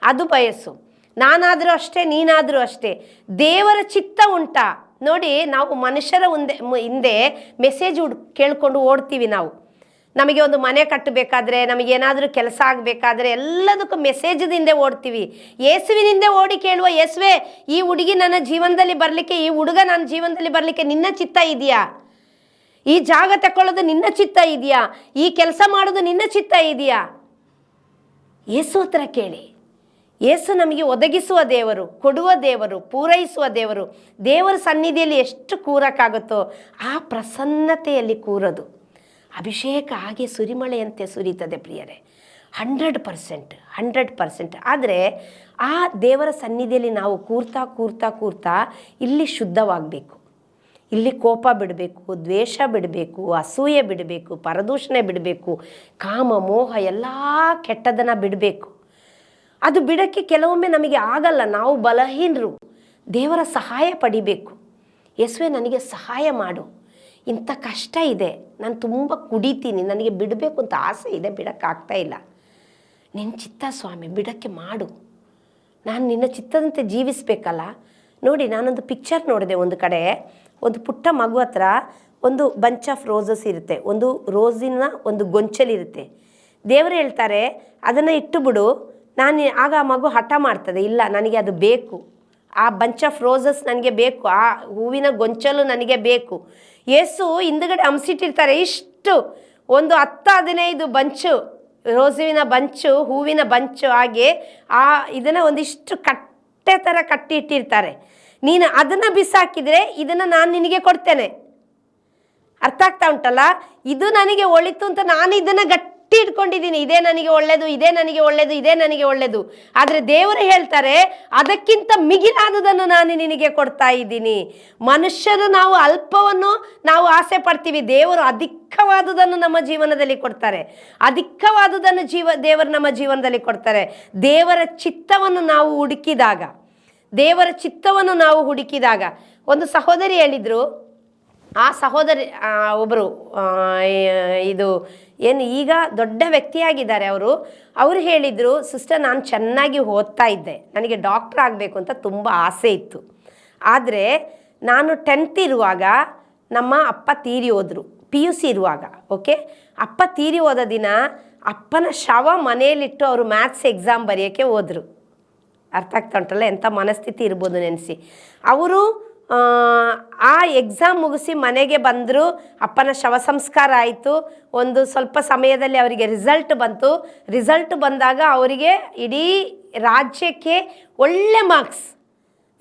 ಅದು ಬಯಸು. ನಾನಾದರೂ ಅಷ್ಟೇ, ನೀನಾದರೂ ಅಷ್ಟೇ. ದೇವರ ಚಿತ್ತ ಉಂಟಾ. ನೋಡಿ, ನಾವು ಮನುಷ್ಯರ ಮುಂದೆ ಹಿಂದೆ ಮೆಸೇಜ್ ಹುಡ್ ಕೇಳಿಕೊಂಡು ಓಡ್ತೀವಿ ನಾವು. ನಮಗೆ ಒಂದು ಮನೆ ಕಟ್ಟಬೇಕಾದ್ರೆ ನಮಗೇನಾದರೂ ಕೆಲಸ ಆಗಬೇಕಾದ್ರೆ ಎಲ್ಲದಕ್ಕೂ ಮೆಸೇಜದ ಹಿಂದೆ ಓಡ್ತೀವಿ. ಯೇಸುವಿನಿಂದ ಓಡಿ ಕೇಳುವ, ಯೇಸುವೆ, ಈ ಹುಡುಗಿ ನನ್ನ ಜೀವನದಲ್ಲಿ ಬರಲಿಕ್ಕೆ, ಈ ಹುಡುಗ ನನ್ನ ಜೀವನದಲ್ಲಿ ಬರಲಿಕ್ಕೆ ನಿನ್ನ ಚಿತ್ತ ಇದೆಯಾ? ಈ ಜಾಗ ತಗೊಳ್ಳೋದು ನಿನ್ನ ಚಿತ್ತ ಇದೆಯಾ? ಈ ಕೆಲಸ ಮಾಡೋದು ನಿನ್ನ ಚಿತ್ತ ಇದೆಯಾ? ಯೇಸು ಹತ್ರ ಕೇಳಿ. ಯೇಸು ನಮಗೆ ಒದಗಿಸುವ ದೇವರು, ಕೊಡುವ ದೇವರು, ಪೂರೈಸುವ ದೇವರು, ದೇವರ ಸನ್ನಿಧಿಯಲ್ಲಿ ಎಷ್ಟು ಕೂರಕ್ಕಾಗುತ್ತೋ ಆ ಪ್ರಸನ್ನತೆಯಲ್ಲಿ ಕೂರೋದು. ಅಭಿಷೇಕ ಹಾಗೆ ಸುರಿಮಳೆಯಂತೆ ಸುರಿತದೆ ಪ್ರಿಯರೇ. Hundred percent hundred percent. ಆದರೆ ಆ ದೇವರ ಸನ್ನಿಧಿಯಲ್ಲಿ ನಾವು ಕೂರ್ತಾ ಕೂರ್ತಾ ಕೂರ್ತಾ ಇಲ್ಲಿ ಶುದ್ಧವಾಗಬೇಕು. ಇಲ್ಲಿ ಕೋಪ ಬಿಡಬೇಕು, ದ್ವೇಷ ಬಿಡಬೇಕು, ಅಸೂಯೆ ಬಿಡಬೇಕು, ಪರದೂಷಣೆ ಬಿಡಬೇಕು, ಕಾಮ, ಮೋಹ, ಎಲ್ಲ ಕೆಟ್ಟದನ್ನು ಬಿಡಬೇಕು. ಅದು ಬಿಡೋಕ್ಕೆ ಕೆಲವೊಮ್ಮೆ ನಮಗೆ ಆಗಲ್ಲ. ನಾವು ಬಲಹೀನರು. ದೇವರ ಸಹಾಯ ಪಡಿಬೇಕು. ಯೇಸುವೆ, ನನಗೆ ಸಹಾಯ ಮಾಡು. ಇಂಥ ಕಷ್ಟ ಇದೆ. ನಾನು ತುಂಬ ಕುಡಿತೀನಿ. ನನಗೆ ಬಿಡಬೇಕು ಅಂತ ಆಸೆ ಇದೆ. ಬಿಡೋಕ್ಕಾಗ್ತಾ ಇಲ್ಲ. ನಿನ್ನ ಚಿತ್ತ ಸ್ವಾಮಿ, ಬಿಡಕ್ಕೆ ಮಾಡು. ನಾನು ನಿನ್ನ ಚಿತ್ತದಂತೆ ಜೀವಿಸಬೇಕಲ್ಲ. ನೋಡಿ, ನಾನೊಂದು ಪಿಕ್ಚರ್ ನೋಡಿದೆ ಒಂದು ಕಡೆ. ಒಂದು ಪುಟ್ಟ ಮಗು ಹತ್ರ ಒಂದು ಬಂಚ್ ಆಫ್ ರೋಸಸ್ ಇರುತ್ತೆ. ಒಂದು ರೋಸಿನ ಒಂದು ಗೊಂಚಲಿರುತ್ತೆ. ದೇವರು ಹೇಳ್ತಾರೆ, ಅದನ್ನು ಇಟ್ಟು ಬಿಡು. ನಾನು, ಆಗ ಮಗು ಹಠ ಮಾಡ್ತದೆ, ಇಲ್ಲ, ನನಗೆ ಅದು ಬೇಕು. ಆ ಬಂಚ್ ಆಫ್ ರೋಸಸ್ ನನಗೆ ಬೇಕು, ಆ ಹೂವಿನ ಗೊಂಚಲು ನನಗೆ ಬೇಕು. ಏಸು ಹಿಂದುಗಡೆ ಹಂಸಿಟ್ಟಿರ್ತಾರೆ, ಇಷ್ಟು ಒಂದು ಹತ್ತು ಹದಿನೈದು ಬಂಚು ರೋಸುವಿನ ಬಂಚು ಹೂವಿನ ಬಂಚು ಹಾಗೆ ಆ ಇದನ್ನು ಒಂದಿಷ್ಟು ಕಟ್ಟೆ ಥರ ಕಟ್ಟಿ ಇಟ್ಟಿರ್ತಾರೆ. ನೀನು ಅದನ್ನು ಬಿಸಾಕಿದರೆ ಇದನ್ನು ನಾನು ನಿನಗೆ ಕೊಡ್ತೇನೆ. ಅರ್ಥ ಆಗ್ತಾ ಉಂಟಲ್ಲ? ಇದು ನನಗೆ ಒಳಿತು ಅಂತ ನಾನು ಇದನ್ನು ಗಟ್ಟಿ ಇಟ್ಕೊಂಡಿದ್ದೀನಿ ಇದೇ ನನಗೆ ಒಳ್ಳೇದು, ಇದೇ ನನಗೆ ಒಳ್ಳೇದು, ಇದೇ ನನಗೆ ಒಳ್ಳೇದು. ಆದರೆ ದೇವರು ಹೇಳ್ತಾರೆ, ಅದಕ್ಕಿಂತ ಮಿಗಿಲಾದುದನ್ನು ನಾನು ನಿನಗೆ ಕೊಡ್ತಾ ಇದ್ದೀನಿ. ಮನುಷ್ಯರು ನಾವು ಅಲ್ಪವನ್ನು ನಾವು ಆಸೆ ಪಡ್ತೀವಿ. ದೇವರು ಅಧಿಕವಾದುದನ್ನು ನಮ್ಮ ಜೀವನದಲ್ಲಿ ಕೊಡ್ತಾರೆ. ಅಧಿಕವಾದುದನ್ನು ಜೀವ, ದೇವರು ನಮ್ಮ ಜೀವನದಲ್ಲಿ ಕೊಡ್ತಾರೆ. ದೇವರ ಚಿತ್ತವನ್ನು ನಾವು ಹುಡುಕಿದಾಗ, ದೇವರ ಚಿತ್ತವನ್ನು ನಾವು ಹುಡುಕಿದಾಗ, ಒಂದು ಸಹೋದರಿ ಹೇಳಿದರು. ಆ ಸಹೋದರಿ ಒಬ್ಬರು ಇದು ಏನು ಈಗ ದೊಡ್ಡ ವ್ಯಕ್ತಿಯಾಗಿದ್ದಾರೆ ಅವರು. ಅವರು ಹೇಳಿದರು, ಸಿಸ್ಟರ್, ನಾನು ಚೆನ್ನಾಗಿ ಓದ್ತಾ ಇದ್ದೆ. ನನಗೆ ಡಾಕ್ಟ್ರ್ ಆಗಬೇಕು ಅಂತ ತುಂಬ ಆಸೆ ಇತ್ತು. ಆದರೆ ನಾನು ಟೆಂತ್ ಇರುವಾಗ ನಮ್ಮ ಅಪ್ಪ ತೀರಿ ಹೋದರು ಪಿ ಯು ಸಿ ಇರುವಾಗ ಓಕೆ ಅಪ್ಪ ತೀರಿ ಹೋದ ದಿನ ಅಪ್ಪನ ಶವ ಮನೆಯಲ್ಲಿಟ್ಟು ಅವರು ಮ್ಯಾಥ್ಸ್ ಎಕ್ಸಾಮ್ ಬರೆಯೋಕ್ಕೆ ಹೋದರು. ಅರ್ಥ ಆಗ್ತಾ ಉಂಟಲ್ಲ? ಎಂಥ ಮನಸ್ಥಿತಿ ಇರ್ಬೋದು ನೆನೆಸಿ. ಅವರು ಆ ಎಕ್ಸಾಮ್ ಮುಗಿಸಿ ಮನೆಗೆ ಬಂದರು ಅಪ್ಪನ ಶವ ಸಂಸ್ಕಾರ ಆಯಿತು. ಒಂದು ಸ್ವಲ್ಪ ಸಮಯದಲ್ಲಿ ಅವರಿಗೆ ರಿಸಲ್ಟ್ ಬಂತು. ರಿಸಲ್ಟ್ ಬಂದಾಗ ಅವರಿಗೆ ಇಡೀ ರಾಜ್ಯಕ್ಕೆ ಒಳ್ಳೆ marks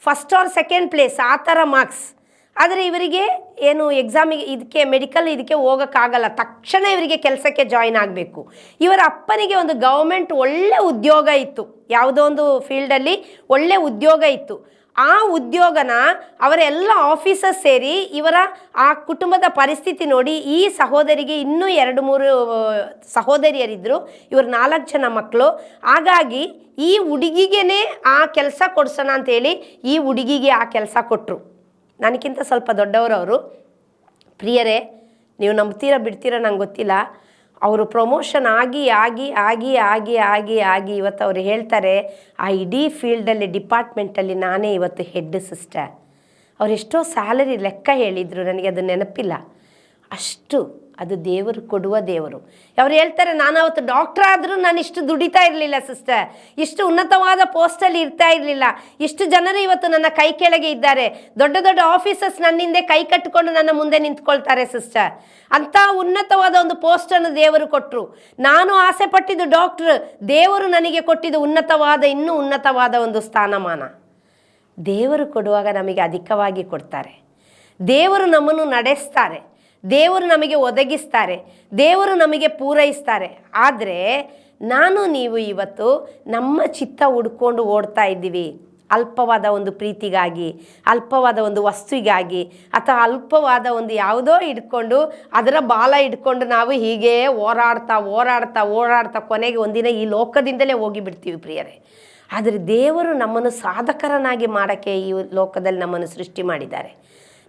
first or second place ಆ ಥರ ಮಾರ್ಕ್ಸ್ ಆದರೆ ಇವರಿಗೆ ಏನು ಎಕ್ಸಾಮಿಗೆ ಇದಕ್ಕೆ ಮೆಡಿಕಲ್ ಇದಕ್ಕೆ ಹೋಗೋಕ್ಕಾಗಲ್ಲ. ತಕ್ಷಣ ಇವರಿಗೆ ಕೆಲಸಕ್ಕೆ ಜಾಯಿನ್ ಆಗಬೇಕು. ಇವರ ಅಪ್ಪನಿಗೆ ಒಂದು ಗೌರ್ಮೆಂಟ್ ಒಳ್ಳೆ ಉದ್ಯೋಗ ಇತ್ತು. ಯಾವುದೋ ಒಂದು ಫೀಲ್ಡಲ್ಲಿ ಒಳ್ಳೆ ಉದ್ಯೋಗ ಇತ್ತು. ಆ ಉದ್ಯೋಗನ ಅವರೆಲ್ಲ ಆಫೀಸರ್ ಸೇರಿ ಇವರ ಆ ಕುಟುಂಬದ ಪರಿಸ್ಥಿತಿ ನೋಡಿ ಈ ಸಹೋದರಿಗೆ ಇನ್ನೂ ಎರಡು ಮೂರು ಸಹೋದರಿಯರಿದ್ದರು ಇವರು ನಾಲ್ಕು ಜನ ಮಕ್ಕಳು ಹಾಗಾಗಿ ಈ ಹುಡುಗಿಗೆನೇ ಆ ಕೆಲಸ ಕೊಡ್ಸೋಣ ಅಂತೇಳಿ ಈ ಹುಡುಗಿಗೆ ಆ ಕೆಲಸ ಕೊಟ್ಟರು ನನಗಿಂತ ಸ್ವಲ್ಪ ದೊಡ್ಡವರು ಅವರು ಪ್ರಿಯರೇ, ನೀವು ನಂಬ್ತೀರಾ ಬಿಡ್ತೀರಾ ನಂಗೆ ಗೊತ್ತಿಲ್ಲ. ಅವರು ಪ್ರಮೋಷನ್ ಆಗಿ ಆಗಿ ಆಗಿ ಆಗಿ ಆಗಿ ಆಗಿ ಇವತ್ತು ಅವರು ಹೇಳ್ತಾರೆ, ಆ ಇಡೀ ಫೀಲ್ಡಲ್ಲಿ ಡಿಪಾರ್ಟ್ಮೆಂಟಲ್ಲಿ ನಾನೇ ಇವತ್ತು ಹೆಡ್ ಸಿಸ್ಟರ್ ಅವರೆಷ್ಟೋ ಸ್ಯಾಲರಿ ಲೆಕ್ಕ ಹೇಳಿದರು, ನನಗೆ ಅದು ನೆನಪಿಲ್ಲ. ಅಷ್ಟು ಅದು ದೇವರು ಕೊಡುವ ದೇವರು. ಅವ್ರು ಹೇಳ್ತಾರೆ, ನಾನು ಅವತ್ತು ಡಾಕ್ಟರ್ ಆದರೂ ನಾನು ಇಷ್ಟು ದುಡಿತಾ ಇರಲಿಲ್ಲ ಸಿಸ್ಟರ್ ಇಷ್ಟು ಉನ್ನತವಾದ ಪೋಸ್ಟಲ್ಲಿ ಇರ್ತಾ ಇರಲಿಲ್ಲ. ಇಷ್ಟು ಜನರು ಇವತ್ತು ನನ್ನ ಕೈ ಕೆಳಗೆ ಇದ್ದಾರೆ. ದೊಡ್ಡ ದೊಡ್ಡ ಆಫೀಸರ್ಸ್ ನನ್ನಿಂದೆ ಕೈ ಕಟ್ಟಿಕೊಂಡು ನನ್ನ ಮುಂದೆ ನಿಂತ್ಕೊಳ್ತಾರೆ ಸಿಸ್ಟರ್ ಅಂಥ ಉನ್ನತವಾದ ಒಂದು ಪೋಸ್ಟನ್ನು ದೇವರು ಕೊಟ್ಟರು ನಾನು ಆಸೆ ಪಟ್ಟಿದ್ದು ಡಾಕ್ಟ್ರ್ ದೇವರು ನನಗೆ ಕೊಟ್ಟಿದ್ದು ಉನ್ನತವಾದ, ಇನ್ನೂ ಉನ್ನತವಾದ ಒಂದು ಸ್ಥಾನಮಾನ. ದೇವರು ಕೊಡುವಾಗ ನಮಗೆ ಅಧಿಕವಾಗಿ ಕೊಡ್ತಾರೆ. ದೇವರು ನಮ್ಮನ್ನು ನಡೆಸ್ತಾರೆ. ದೇವರು ನಮಗೆ ಒದಗಿಸ್ತಾರೆ, ದೇವರು ನಮಗೆ ಪೂರೈಸ್ತಾರೆ. ಆದರೆ ನಾನು ನೀವು ಇವತ್ತು ನಮ್ಮ ಚಿತ್ತ ಹುಡ್ಕೊಂಡು ಓಡ್ತಾ ಇದ್ದೀವಿ. ಅಲ್ಪವಾದ ಒಂದು ಪ್ರೀತಿಗಾಗಿ, ಅಲ್ಪವಾದ ಒಂದು ವಸ್ತುವಿಗಾಗಿ, ಅಥವಾ ಅಲ್ಪವಾದ ಒಂದು ಯಾವುದೋ ಇಟ್ಕೊಂಡು ಅದರ ಬಾಲ ಹಿಡ್ಕೊಂಡು ನಾವು ಹೀಗೆ ಓಡಾಡ್ತಾ ಓಡಾಡ್ತಾ ಓಡಾಡ್ತಾ ಕೊನೆಗೆ ಒಂದಿನ ಈ ಲೋಕದಿಂದಲೇ ಹೋಗಿಬಿಡ್ತೀವಿ ಪ್ರಿಯರೇ. ಆದರೆ ದೇವರು ನಮ್ಮನ್ನು ಸಾಧಕರನಾಗಿ ಮಾಡೋಕ್ಕೆ ಈ ಲೋಕದಲ್ಲಿ ನಮ್ಮನ್ನು ಸೃಷ್ಟಿ ಮಾಡಿದ್ದಾರೆ.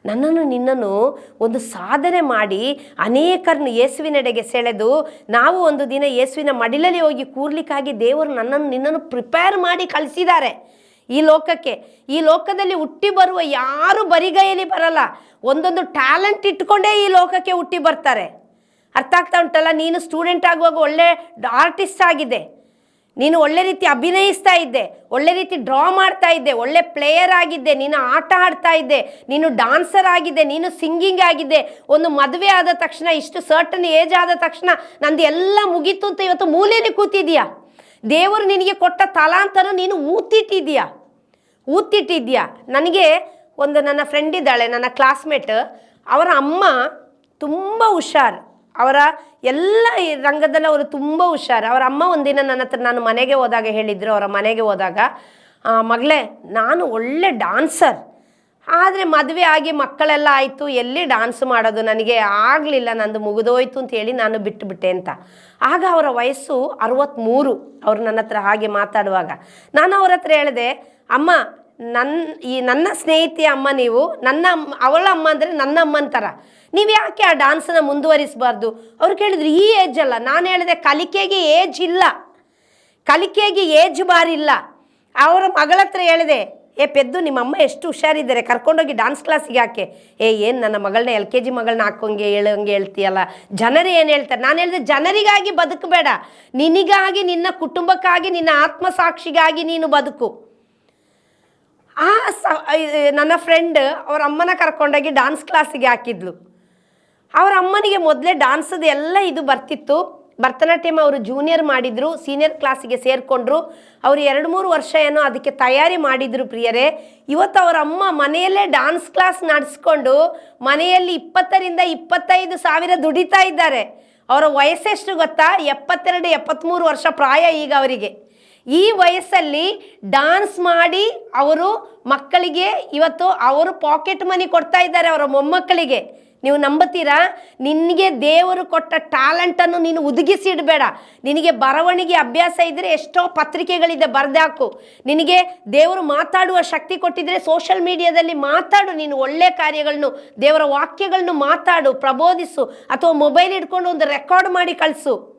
ನನ್ನನ್ನು ನಿನ್ನನ್ನು ಒಂದು ಸಾಧನೆ ಮಾಡಿ ಅನೇಕರನ್ನು ಯೇಸುವಿನೆಡೆಗೆ ಸೆಳೆದು ನಾವು ಒಂದು ದಿನ ಯೇಸುವಿನ ಮಡಿಲಲ್ಲಿ ಹೋಗಿ ಕೂರ್ಲಿಕ್ಕಾಗಿ ದೇವರು ನನ್ನನ್ನು ನಿನ್ನನ್ನು ಪ್ರಿಪೇರ್ ಮಾಡಿ ಕಳಿಸಿದ್ದಾರೆ. ಈ ಲೋಕಕ್ಕೆ, ಈ ಲೋಕದಲ್ಲಿ ಹುಟ್ಟಿ ಬರುವ ಯಾರು ಬರಿಗೈಯಲ್ಲಿ ಬರಲ್ಲ. ಒಂದೊಂದು ಟ್ಯಾಲೆಂಟ್ ಇಟ್ಕೊಂಡೇ ಈ ಲೋಕಕ್ಕೆ ಹುಟ್ಟಿ ಬರ್ತಾರೆ. ಅರ್ಥ ಆಗ್ತಾ ಉಂಟಲ್ಲ? ನೀನು ಸ್ಟೂಡೆಂಟ್ ಆಗುವಾಗ ಒಳ್ಳೆ ಆರ್ಟಿಸ್ಟ್ ಆಗಿದೆ. ನೀನು ಒಳ್ಳೆ ರೀತಿ ಅಭಿನಯಿಸ್ತಾ ಇದ್ದೆ, ಒಳ್ಳೆ ರೀತಿ ಡ್ರಾ ಮಾಡ್ತಾ ಇದ್ದೆ, ಒಳ್ಳೆ ಪ್ಲೇಯರ್ ಆಗಿದ್ದೆ, ನೀನು ಆಟ ಆಡ್ತಾ ಇದ್ದೆ, ನೀನು ಡಾನ್ಸರ್ ಆಗಿದ್ದೆ, ನೀನು ಸಿಂಗಿಂಗ್ ಆಗಿದ್ದೆ. ಒಂದು ಮದುವೆ ಆದ ತಕ್ಷಣ, ಇಷ್ಟು ಸರ್ಟನ್ ಏಜ್ ಆದ ತಕ್ಷಣ ನಂದು ಎಲ್ಲ ಮುಗೀತು ಅಂತ ಇವತ್ತು ಮೂಲೆಯಲ್ಲಿ ಕೂತಿದ್ಯಾ ದೇವರು ನಿನಗೆ ಕೊಟ್ಟ ತಲಾಂತರ ನೀನು ಊತಿಟ್ಟಿದ್ಯಾ ಊತಿಟ್ಟಿದ್ಯಾ ನನಗೆ ಒಂದು ನನ್ನ ಫ್ರೆಂಡ್ ಇದ್ದಾಳೆ, ನನ್ನ ಕ್ಲಾಸ್ಮೇಟ್ ಅವರ ಅಮ್ಮ ತುಂಬ ಹುಷಾರು. ಅವರ ಎಲ್ಲ ರಂಗದಲ್ಲಿ ಅವರು ತುಂಬ ಹುಷಾರು. ಅವರ ಅಮ್ಮ ಒಂದಿನ ನನ್ನ ಹತ್ರ ನಾನು ಮನೆಗೆ ಹೋದಾಗ ಹೇಳಿದರು ಅವರ ಮನೆಗೆ ಹೋದಾಗ "ಆ, ಮಗಳೇ ನಾನು ಒಳ್ಳೆ ಡಾನ್ಸರ್ ಆದರೆ ಮದುವೆ ಆಗಿ ಮಕ್ಕಳೆಲ್ಲ ಆಯಿತು ಎಲ್ಲಿ ಡಾನ್ಸ್ ಮಾಡೋದು? ನನಗೆ ಆಗಲಿಲ್ಲ ನಂದು ಮುಗಿದೋಯ್ತು ಅಂತ ಹೇಳಿ ನಾನು ಬಿಟ್ಟುಬಿಟ್ಟೆ ಅಂತ. ಆಗ ಅವರ ವಯಸ್ಸು ಅರವತ್ತ್ಮೂರು ಅವರು ನನ್ನ ಹತ್ರ ಹಾಗೆ ಮಾತಾಡುವಾಗ. ನಾನು ಅವ್ರ ಹತ್ರ ಹೇಳಿದೆ ಅಮ್ಮ ನನ್ನ ಈ ನನ್ನ ಸ್ನೇಹಿತೆಯ ಅಮ್ಮ ನೀವು, ನನ್ನ ಅಮ್ಮ ಅವಳ ಅಮ್ಮ ಅಂದರೆ ನನ್ನ ಅಮ್ಮನ ಥರ ನೀವು ಯಾಕೆ ಆ ಡಾನ್ಸನ್ನು ಮುಂದುವರಿಸಬಾರ್ದು? ಅವ್ರು ಕೇಳಿದ್ರು, ಈ ಏಜ್ ಅಲ್ಲ. ನಾನು ಹೇಳಿದೆ, ಕಲಿಕೆಗೆ ಏಜ್ ಇಲ್ಲ. ಕಲಿಕೆಗೆ ಏಜ್ ಬಾರಿಲ್ಲ ಅವರ ಮಗಳ ಹತ್ರ ಹೇಳಿದೆ, ಏ ಪೆದ್ದು ನಿಮ್ಮ ಅಮ್ಮ ಎಷ್ಟು ಹುಷಾರಿದ್ದಾರೆ. ಕರ್ಕೊಂಡೋಗಿ ಡಾನ್ಸ್ ಕ್ಲಾಸಿಗೆ ಯಾಕೆ ಏ, ಏನು ನನ್ನ ಮಗಳನ್ನ ಎಲ್ ಕೆ ಜಿ ಮಗಳನ್ನ ಹಾಕೋಂಗೆ ಹೇಳೋಂಗೆ ಹೇಳ್ತೀಯಲ್ಲ? ಜನರು ಏನು ಹೇಳ್ತಾರೆ? ನಾನು ಹೇಳಿದೆ, ಜನರಿಗಾಗಿ ಬದುಕಬೇಡ. ನಿನಗಾಗಿ, ನಿನ್ನ ಕುಟುಂಬಕ್ಕಾಗಿ, ನಿನ್ನ ಆತ್ಮಸಾಕ್ಷಿಗಾಗಿ ನೀನು ಬದುಕು. ಆ ಸ ನನ್ನ ಫ್ರೆಂಡ್ ಅವ್ರ ಅಮ್ಮನ ಕರ್ಕೊಂಡೋಗಿ ಡಾನ್ಸ್ ಕ್ಲಾಸಿಗೆ ಹಾಕಿದ್ಲು. ಅವ್ರ ಅಮ್ಮನಿಗೆ ಮೊದಲೇ ಡಾನ್ಸದ ಎಲ್ಲ ಇದು ಬರ್ತಿತ್ತು. ಭರತನಾಟ್ಯಂ ಅವರು ಜೂನಿಯರ್ ಮಾಡಿದರು ಸೀನಿಯರ್ ಕ್ಲಾಸಿಗೆ ಸೇರಿಕೊಂಡ್ರು. ಅವರು ಎರಡು ಮೂರು ವರ್ಷ ಏನೋ ಅದಕ್ಕೆ ತಯಾರಿ ಮಾಡಿದರು ಪ್ರಿಯರೇ. ಇವತ್ತು ಅವರ ಅಮ್ಮ ಮನೆಯಲ್ಲೇ ಡಾನ್ಸ್ ಕ್ಲಾಸ್ ನಡೆಸ್ಕೊಂಡು ಮನೆಯಲ್ಲಿ ಇಪ್ಪತ್ತರಿಂದ ಇಪ್ಪತ್ತೈದು ಸಾವಿರ ದುಡಿತಾ ಇದ್ದಾರೆ. ಅವರ ವಯಸ್ಸೆಷ್ಟು ಗೊತ್ತಾ? ಎಪ್ಪತ್ತೆರಡು ಎಪ್ಪತ್ತ್ಮೂರು ವರ್ಷ ಪ್ರಾಯ ಈಗ ಅವರಿಗೆ. ಈ ವಯಸ್ಸಲ್ಲಿ ಡಾನ್ಸ್ ಮಾಡಿ ಅವರು ಮಕ್ಕಳಿಗೆ ಇವತ್ತು ಅವರು ಪಾಕೆಟ್ ಮನಿ ಕೊಡ್ತಾ ಇದ್ದಾರೆ ಅವರ ಮೊಮ್ಮಕ್ಕಳಿಗೆ. ನೀವು ನಂಬುತ್ತೀರಾ ನಿನಗೆ ದೇವರು ಕೊಟ್ಟ ಟ್ಯಾಲೆಂಟನ್ನು ನೀನು ಉದುಗಿಸಿ ಇಡಬೇಡ. ನಿನಗೆ ಬರವಣಿಗೆ ಅಭ್ಯಾಸ ಇದ್ದರೆ ಎಷ್ಟೋ ಪತ್ರಿಕೆಗಳಿದೆ ಬರೆದಾಕು. ನಿನಗೆ ದೇವರು ಮಾತಾಡುವ ಶಕ್ತಿ ಕೊಟ್ಟಿದ್ರೆ ಸೋಷಲ್ ಮೀಡಿಯಾದಲ್ಲಿ ಮಾತಾಡು. ನೀನು ಒಳ್ಳೆ ಕಾರ್ಯಗಳನ್ನು, ದೇವರ ವಾಕ್ಯಗಳನ್ನು ಮಾತಾಡು, ಪ್ರಬೋಧಿಸು, ಅಥವಾ ಮೊಬೈಲ್ ಹಿಡ್ಕೊಂಡು ಒಂದು ರೆಕಾರ್ಡ್ ಮಾಡಿ ಕಳಿಸು.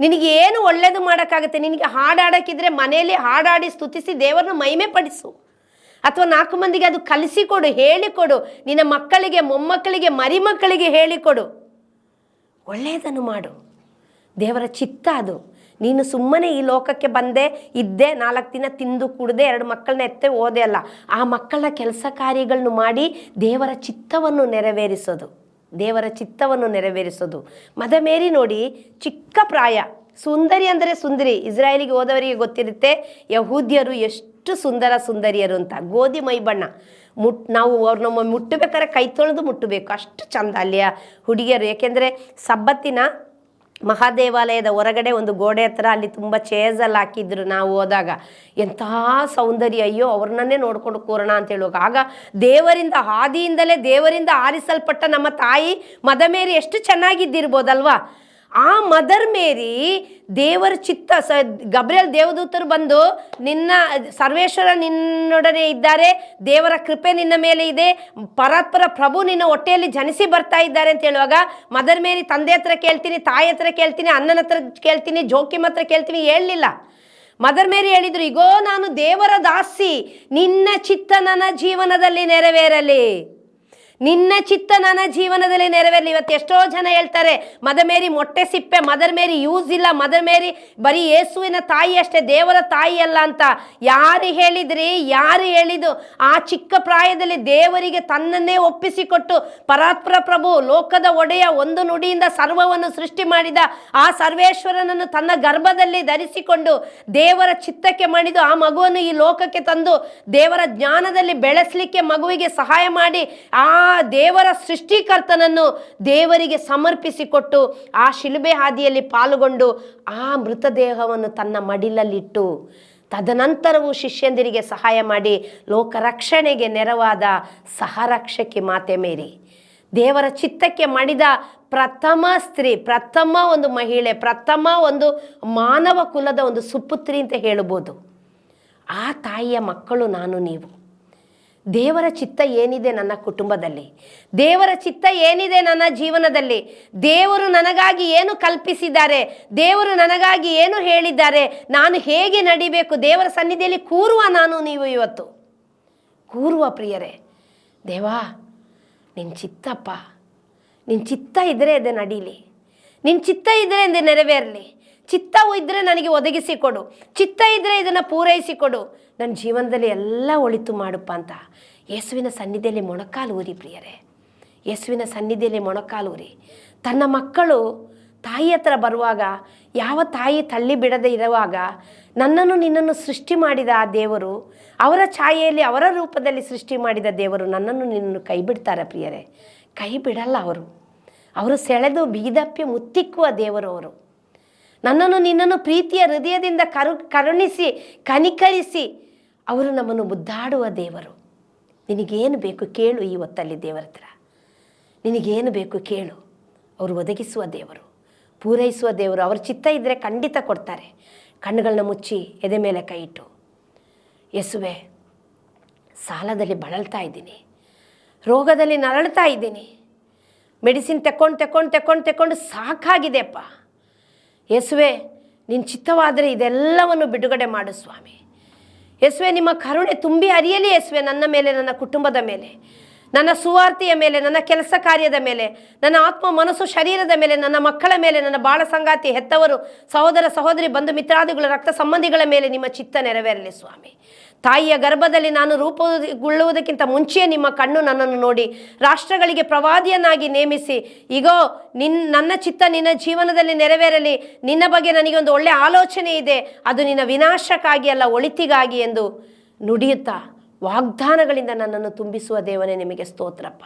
ನಿನಗೆ ಏನು ಒಳ್ಳೇದು ಮಾಡೋಕ್ಕಾಗುತ್ತೆ? ನಿನಗೆ ಹಾಡಾಡೋಕ್ಕಿದ್ರೆ ಮನೆಯಲ್ಲಿ ಹಾಡಾಡಿ ಸ್ತುತಿಸಿ ದೇವರನ್ನ ಮಹಿಮೆ ಪಡಿಸು. ಅಥವಾ ನಾಲ್ಕು ಮಂದಿಗೆ ಅದು ಕಲಿಸಿಕೊಡು ಹೇಳಿಕೊಡು ನಿನ್ನ ಮಕ್ಕಳಿಗೆ, ಮೊಮ್ಮಕ್ಕಳಿಗೆ, ಮರಿಮಕ್ಕಳಿಗೆ ಹೇಳಿಕೊಡು ಒಳ್ಳೆಯದನ್ನು ಮಾಡು. ದೇವರ ಚಿತ್ತ ಅದು. ನೀನು ಸುಮ್ಮನೆ ಈ ಲೋಕಕ್ಕೆ ಬಂದೆ, ಇದ್ದೆ, ನಾಲ್ಕು ದಿನ ತಿಂದು ಕುಡ್ದೆ, ಎರಡು ಮಕ್ಕಳನ್ನ ಎತ್ತೆ ಓದೆ ಅಲ್ಲ. ಆ ಮಕ್ಕಳ ಕೆಲಸ ಕಾರ್ಯಗಳನ್ನು ಮಾಡಿ ದೇವರ ಚಿತ್ತವನ್ನು ನೆರವೇರಿಸೋದು. ದೇವರ ಚಿತ್ತವನ್ನು ನೆರವೇರಿಸೋದು. ಮದಮೇರಿ ನೋಡಿ, ಚಿಕ್ಕ ಪ್ರಾಯ, ಸುಂದರಿ ಅಂದರೆ ಸುಂದರಿ, ಇಸ್ರಾಯೇಲಿಗೆ ಹೋದವರಿಗೆ ಗೊತ್ತಿರುತ್ತೆ, ಯಹೂದ್ಯರು ಎಷ್ಟು ಸುಂದರ ಸುಂದರಿಯರು ಅಂತ. ಗೋಧಿ ಮೈ ಬಣ್ಣ ಮುಟ್, ನಾವು ಅವ್ರು ನಮ್ಮ ಮುಟ್ಟಬೇಕಾದ್ರೆ ಕೈ ತೊಳೆದು ಮುಟ್ಟಬೇಕು. ಅಷ್ಟು ಚಂದ ಅಲ್ಲಿಯ ಹುಡುಗಿಯರು. ಏಕೆಂದರೆ ಸಬ್ಬತ್ತಿನ ಮಹಾದೇವಾಲಯದ ಹೊರಗಡೆ ಒಂದು ಗೋಡೆ ಹತ್ರ ಅಲ್ಲಿ ತುಂಬ ಚೇರ್ಸಲ್ಲಿ ಹಾಕಿದ್ರು ನಾವು ಹೋದಾಗ. ಎಂಥ ಸೌಂದರ್ಯ, ಅಯ್ಯೋ, ಅವ್ರನ್ನೇ ನೋಡ್ಕೊಂಡು ಕೂರೋಣ ಅಂತ ಹೇಳುವಾಗ. ಆಗ ದೇವರಿಂದ ಹಾದಿಯಿಂದಲೇ ದೇವರಿಂದ ಆರಿಸಲ್ಪಟ್ಟ ನಮ್ಮ ತಾಯಿ ಮದಮೇರಿ ಎಷ್ಟು ಚೆನ್ನಾಗಿದ್ದಿರ್ಬೋದಲ್ವಾ? ಆ ಮದರ್ ಮೇರಿ ದೇವರ ಚಿತ್ತ ಸ, ಗಬ್ರಿಯಲ್ ದೇವದೂತರು ಬಂದು ನಿನ್ನ, ಸರ್ವೇಶ್ವರ ನಿನ್ನೊಡನೆ ಇದ್ದಾರೆ, ದೇವರ ಕೃಪೆ ನಿನ್ನ ಮೇಲೆ ಇದೆ ಪರಾತ್ಪರ ಪ್ರಭು ನಿನ್ನ ಹೊಟ್ಟೆಯಲ್ಲಿ ಜನಿಸಿ ಬರ್ತಾ ಇದ್ದಾರೆ ಅಂತ ಹೇಳುವಾಗ ಮದರ್ ಮೇರಿ ತಂದೆ ಹತ್ರ ಕೇಳ್ತೀನಿ, ತಾಯಿ ಹತ್ರ ಕೇಳ್ತೀನಿ, ಅಣ್ಣನ ಹತ್ರ ಕೇಳ್ತೀನಿ, ಜೋಕಿಮ್ ಹತ್ರ ಕೇಳ್ತೀನಿ ಹೇಳಲಿಲ್ಲ. ಮದರ್ ಮೇರಿ ಹೇಳಿದರು ಈಗೋ ನಾನು ದೇವರ ದಾಸಿ, ನಿನ್ನ ಚಿತ್ತ ನನ್ನ ಜೀವನದಲ್ಲಿ ನೆರವೇರಲಿ. ನಿನ್ನ ಚಿತ್ತ ನನ್ನ ಜೀವನದಲ್ಲಿ ನೆರವೇರಲಿ. ಇವತ್ತು ಎಷ್ಟೋ ಜನ ಹೇಳ್ತಾರೆ, ಮದರ್ ಮೇರಿ ಮೊಟ್ಟೆ ಸಿಪ್ಪೆ, ಮದರ್ ಮೇರಿ ಯೂಸ್ ಇಲ್ಲ, ಮದರ್ ಮೇರಿ ಬರೀ ಯೇಸುವಿನ ತಾಯಿ ಅಷ್ಟೇ, ದೇವರ ತಾಯಿ ಅಲ್ಲ ಅಂತ ಯಾರು ಹೇಳಿದ್ರಿ? ಯಾರು ಹೇಳಿದು ಆ ಚಿಕ್ಕ ಪ್ರಾಯದಲ್ಲಿ ದೇವರಿಗೆ ತನ್ನನ್ನೇ ಒಪ್ಪಿಸಿಕೊಟ್ಟು ಪರಾತ್ಪರ ಪ್ರಭು, ಲೋಕದ ಒಡೆಯ ಒಂದು ನುಡಿಯಿಂದ ಸರ್ವವನ್ನು ಸೃಷ್ಟಿ ಮಾಡಿದ ಆ ಸರ್ವೇಶ್ವರನನ್ನು ತನ್ನ ಗರ್ಭದಲ್ಲಿ ಧರಿಸಿಕೊಂಡು ದೇವರ ಚಿತ್ತಕ್ಕೆ ಮಾಡಿದು ಆ ಮಗುವನ್ನು ಈ ಲೋಕಕ್ಕೆ ತಂದು ದೇವರ ಜ್ಞಾನದಲ್ಲಿ ಬೆಳೆಸಲಿಕ್ಕೆ ಮಗುವಿಗೆ ಸಹಾಯ ಮಾಡಿ ಆ ದೇವರ ಸೃಷ್ಟಿಕರ್ತನನ್ನು ದೇವರಿಗೆ ಸಮರ್ಪಿಸಿಕೊಟ್ಟು ಆ ಶಿಲುಬೆ ಹಾದಿಯಲ್ಲಿ ಪಾಲ್ಗೊಂಡು ಆ ಮೃತದೇಹವನ್ನು ತನ್ನ ಮಡಿಲಲ್ಲಿಟ್ಟು ತದನಂತರವೂ ಶಿಷ್ಯಂದಿರಿಗೆ ಸಹಾಯ ಮಾಡಿ ಲೋಕ ರಕ್ಷಣೆಗೆ ನೆರವಾದ ಸಹರಕ್ಷಕಿ ಮಾತೆ ಮೇರಿ. ದೇವರ ಚಿತ್ತಕ್ಕೆ ಮಾಡಿದ ಪ್ರಥಮ ಸ್ತ್ರೀ, ಪ್ರಥಮ ಒಂದು ಮಹಿಳೆ, ಪ್ರಥಮ ಒಂದು ಮಾನವ ಕುಲದ ಒಂದು ಸುಪುತ್ರಿ ಅಂತ ಹೇಳ್ಬೋದು ಆ ತಾಯಿಯ ಮಕ್ಕಳು ನಾನು, ನೀವು. ದೇವರ ಚಿತ್ತ ಏನಿದೆ ನನ್ನ ಕುಟುಂಬದಲ್ಲಿ? ದೇವರ ಚಿತ್ತ ಏನಿದೆ ನನ್ನ ಜೀವನದಲ್ಲಿ? ದೇವರು ನನಗಾಗಿ ಏನು ಕಲ್ಪಿಸಿದ್ದಾರೆ? ದೇವರು ನನಗಾಗಿ ಏನು ಹೇಳಿದ್ದಾರೆ? ನಾನು ಹೇಗೆ ನಡಿಬೇಕು? ದೇವರ ಸನ್ನಿಧಿಯಲ್ಲಿ ಕೂರುವ ನಾನು ನೀವು ಇವತ್ತು. ಕೂರುವ ಪ್ರಿಯರೇ, ದೇವಾ ನಿನ್ನ ಚಿತ್ತಪ್ಪ ನಿನ್ನ ಚಿತ್ತ ಇದ್ದರೆ ಅದೇ ನಡೀಲಿ. ನಿನ್ನ ಚಿತ್ತ ಇದ್ದರೆ ಅದೇ ನೆರವೇರಲಿ. ಚಿತ್ತವು ಇದ್ದರೆ ನನಗೆ ಒದಗಿಸಿಕೊಡು ಚಿತ್ತ ಇದ್ದರೆ ಇದನ್ನು ಪೂರೈಸಿಕೊಡು ನನ್ನ ಜೀವನದಲ್ಲಿ ಎಲ್ಲ ಒಳಿತು ಮಾಡುಪ್ಪ ಅಂತ. ಯೇಸುವಿನ ಸನ್ನಿಧಿಯಲ್ಲಿ ಮೊಣಕಾಲು ಊರಿ ಪ್ರಿಯರೇ. ಯೇಸುವಿನ ಸನ್ನಿಧಿಯಲ್ಲಿ ಮೊಣಕಾಲು ಊರಿ ತನ್ನ ಮಕ್ಕಳು ತಾಯಿ ಹತ್ರ ಬರುವಾಗ, ಯಾವ ತಾಯಿ ತಳ್ಳಿ ಬಿಡದೆ ಇರುವಾಗ, ನನ್ನನ್ನು ನಿನ್ನನ್ನು ಸೃಷ್ಟಿ ಮಾಡಿದ ಆ ದೇವರು, ಅವರ ಛಾಯೆಯಲ್ಲಿ ಅವರ ರೂಪದಲ್ಲಿ ಸೃಷ್ಟಿ ಮಾಡಿದ ದೇವರು ನನ್ನನ್ನು ನಿನ್ನನ್ನು ಕೈ ಬಿಡ್ತಾರೆ ಪ್ರಿಯರೇ. ಕೈ ಬಿಡಲ್ಲ ಅವರು. ಅವರು ಸೆಳೆದು ಬೀದಪ್ಪಿ ಮುತ್ತಿಕ್ಕುವ ದೇವರು ಅವರು. ನನ್ನನ್ನು ನಿನ್ನನ್ನು ಪ್ರೀತಿಯ ಹೃದಯದಿಂದ ಕರು, ಕರುಣಿಸಿ, ಕನಿಕರಿಸಿ ಅವರು ನಮ್ಮನ್ನು ಮುದ್ದಾಡುವ ದೇವರು. ನಿನಗೇನು ಬೇಕು ಕೇಳು ಈ ಹೊತ್ತಲ್ಲಿ ದೇವರ ಹತ್ರ. ನಿನಗೇನು ಬೇಕು ಕೇಳು. ಅವರು ಒದಗಿಸುವ ದೇವರು. ಪೂರೈಸುವ ದೇವರು. ಅವರ ಚಿತ್ತ ಇದ್ದರೆ ಖಂಡಿತ ಕೊಡ್ತಾರೆ. ಕಣ್ಣುಗಳನ್ನ ಮುಚ್ಚಿ ಎದೆ ಮೇಲೆ ಕೈ ಇಟ್ಟು. ಯಸುವೆ, ಸಾಲದಲ್ಲಿ ಬಳಲ್ತಾ ಇದ್ದೀನಿ. ರೋಗದಲ್ಲಿ ನರಳ್ತಾ ಇದ್ದೀನಿ. ಮೆಡಿಸಿನ್ ತೆಕ್ಕೊಂಡು ತೆಕ್ಕೊಂಡು ತೆಕ್ಕೊಂಡು ತೆಕ್ಕೊಂಡು ಸಾಕಾಗಿದೆಪ್ಪ ಯಸುವೆ ನಿನ್ನ ಚಿತ್ತವಾದರೆ ಇದೆಲ್ಲವನ್ನು ಬಿಡುಗಡೆ ಮಾಡು ಸ್ವಾಮಿ. ಯೇಸುವೆ, ನಿಮ್ಮ ಕರುಣೆ ತುಂಬಿ ಅರಿಯಲಿ ಯೇಸುವೆ, ನನ್ನ ಮೇಲೆ, ನನ್ನ ಕುಟುಂಬದ ಮೇಲೆ, ನನ್ನ ಸುವಾರ್ತೆಯ ಮೇಲೆ, ನನ್ನ ಕೆಲಸ ಕಾರ್ಯದ ಮೇಲೆ, ನನ್ನ ಆತ್ಮ, ಮನಸ್ಸು, ಶರೀರದ ಮೇಲೆ, ನನ್ನ ಮಕ್ಕಳ ಮೇಲೆ, ನನ್ನ ಬಾಳ ಸಂಗಾತಿ ಹೆತ್ತವರು, ಸಹೋದರ, ಸಹೋದರಿ, ಬಂಧು, ಮಿತ್ರಾದಿಗಳ ರಕ್ತ ಸಂಬಂಧಿಗಳ ಮೇಲೆ ನಿಮ್ಮ ಚಿತ್ತ ನೆರವೇರಲಿ ಸ್ವಾಮಿ. ತಾಯಿಯ ಗರ್ಭದಲ್ಲಿ ನಾನು ರೂಪಗೊಳ್ಳುವುದಕ್ಕಿಂತ ಮುಂಚೆಯೇ ನಿಮ್ಮ ಕಣ್ಣು ನನ್ನನ್ನು ನೋಡಿ ರಾಷ್ಟ್ರಗಳಿಗೆ ಪ್ರವಾದಿಯನ್ನಾಗಿ ನೇಮಿಸಿ ಈಗೋ ನಿನ್, ನನ್ನ ಚಿತ್ತ ನಿನ್ನ ಜೀವನದಲ್ಲಿ ನೆರವೇರಲಿ, ನಿನ್ನ ಬಗ್ಗೆ ನನಗೆ ಒಂದು ಒಳ್ಳೆಯ ಆಲೋಚನೆ ಇದೆ, ಅದು ನಿನ್ನ ವಿನಾಶಕ್ಕಾಗಿ ಅಲ್ಲ, ಒಳಿತಿಗಾಗಿ ಎಂದು ನುಡಿಯುತ್ತಾ ವಾಗ್ದಾನಗಳಿಂದ ನನ್ನನ್ನು ತುಂಬಿಸುವ ದೇವನೇ ನಿಮಗೆ ಸ್ತೋತ್ರಪ್ಪ.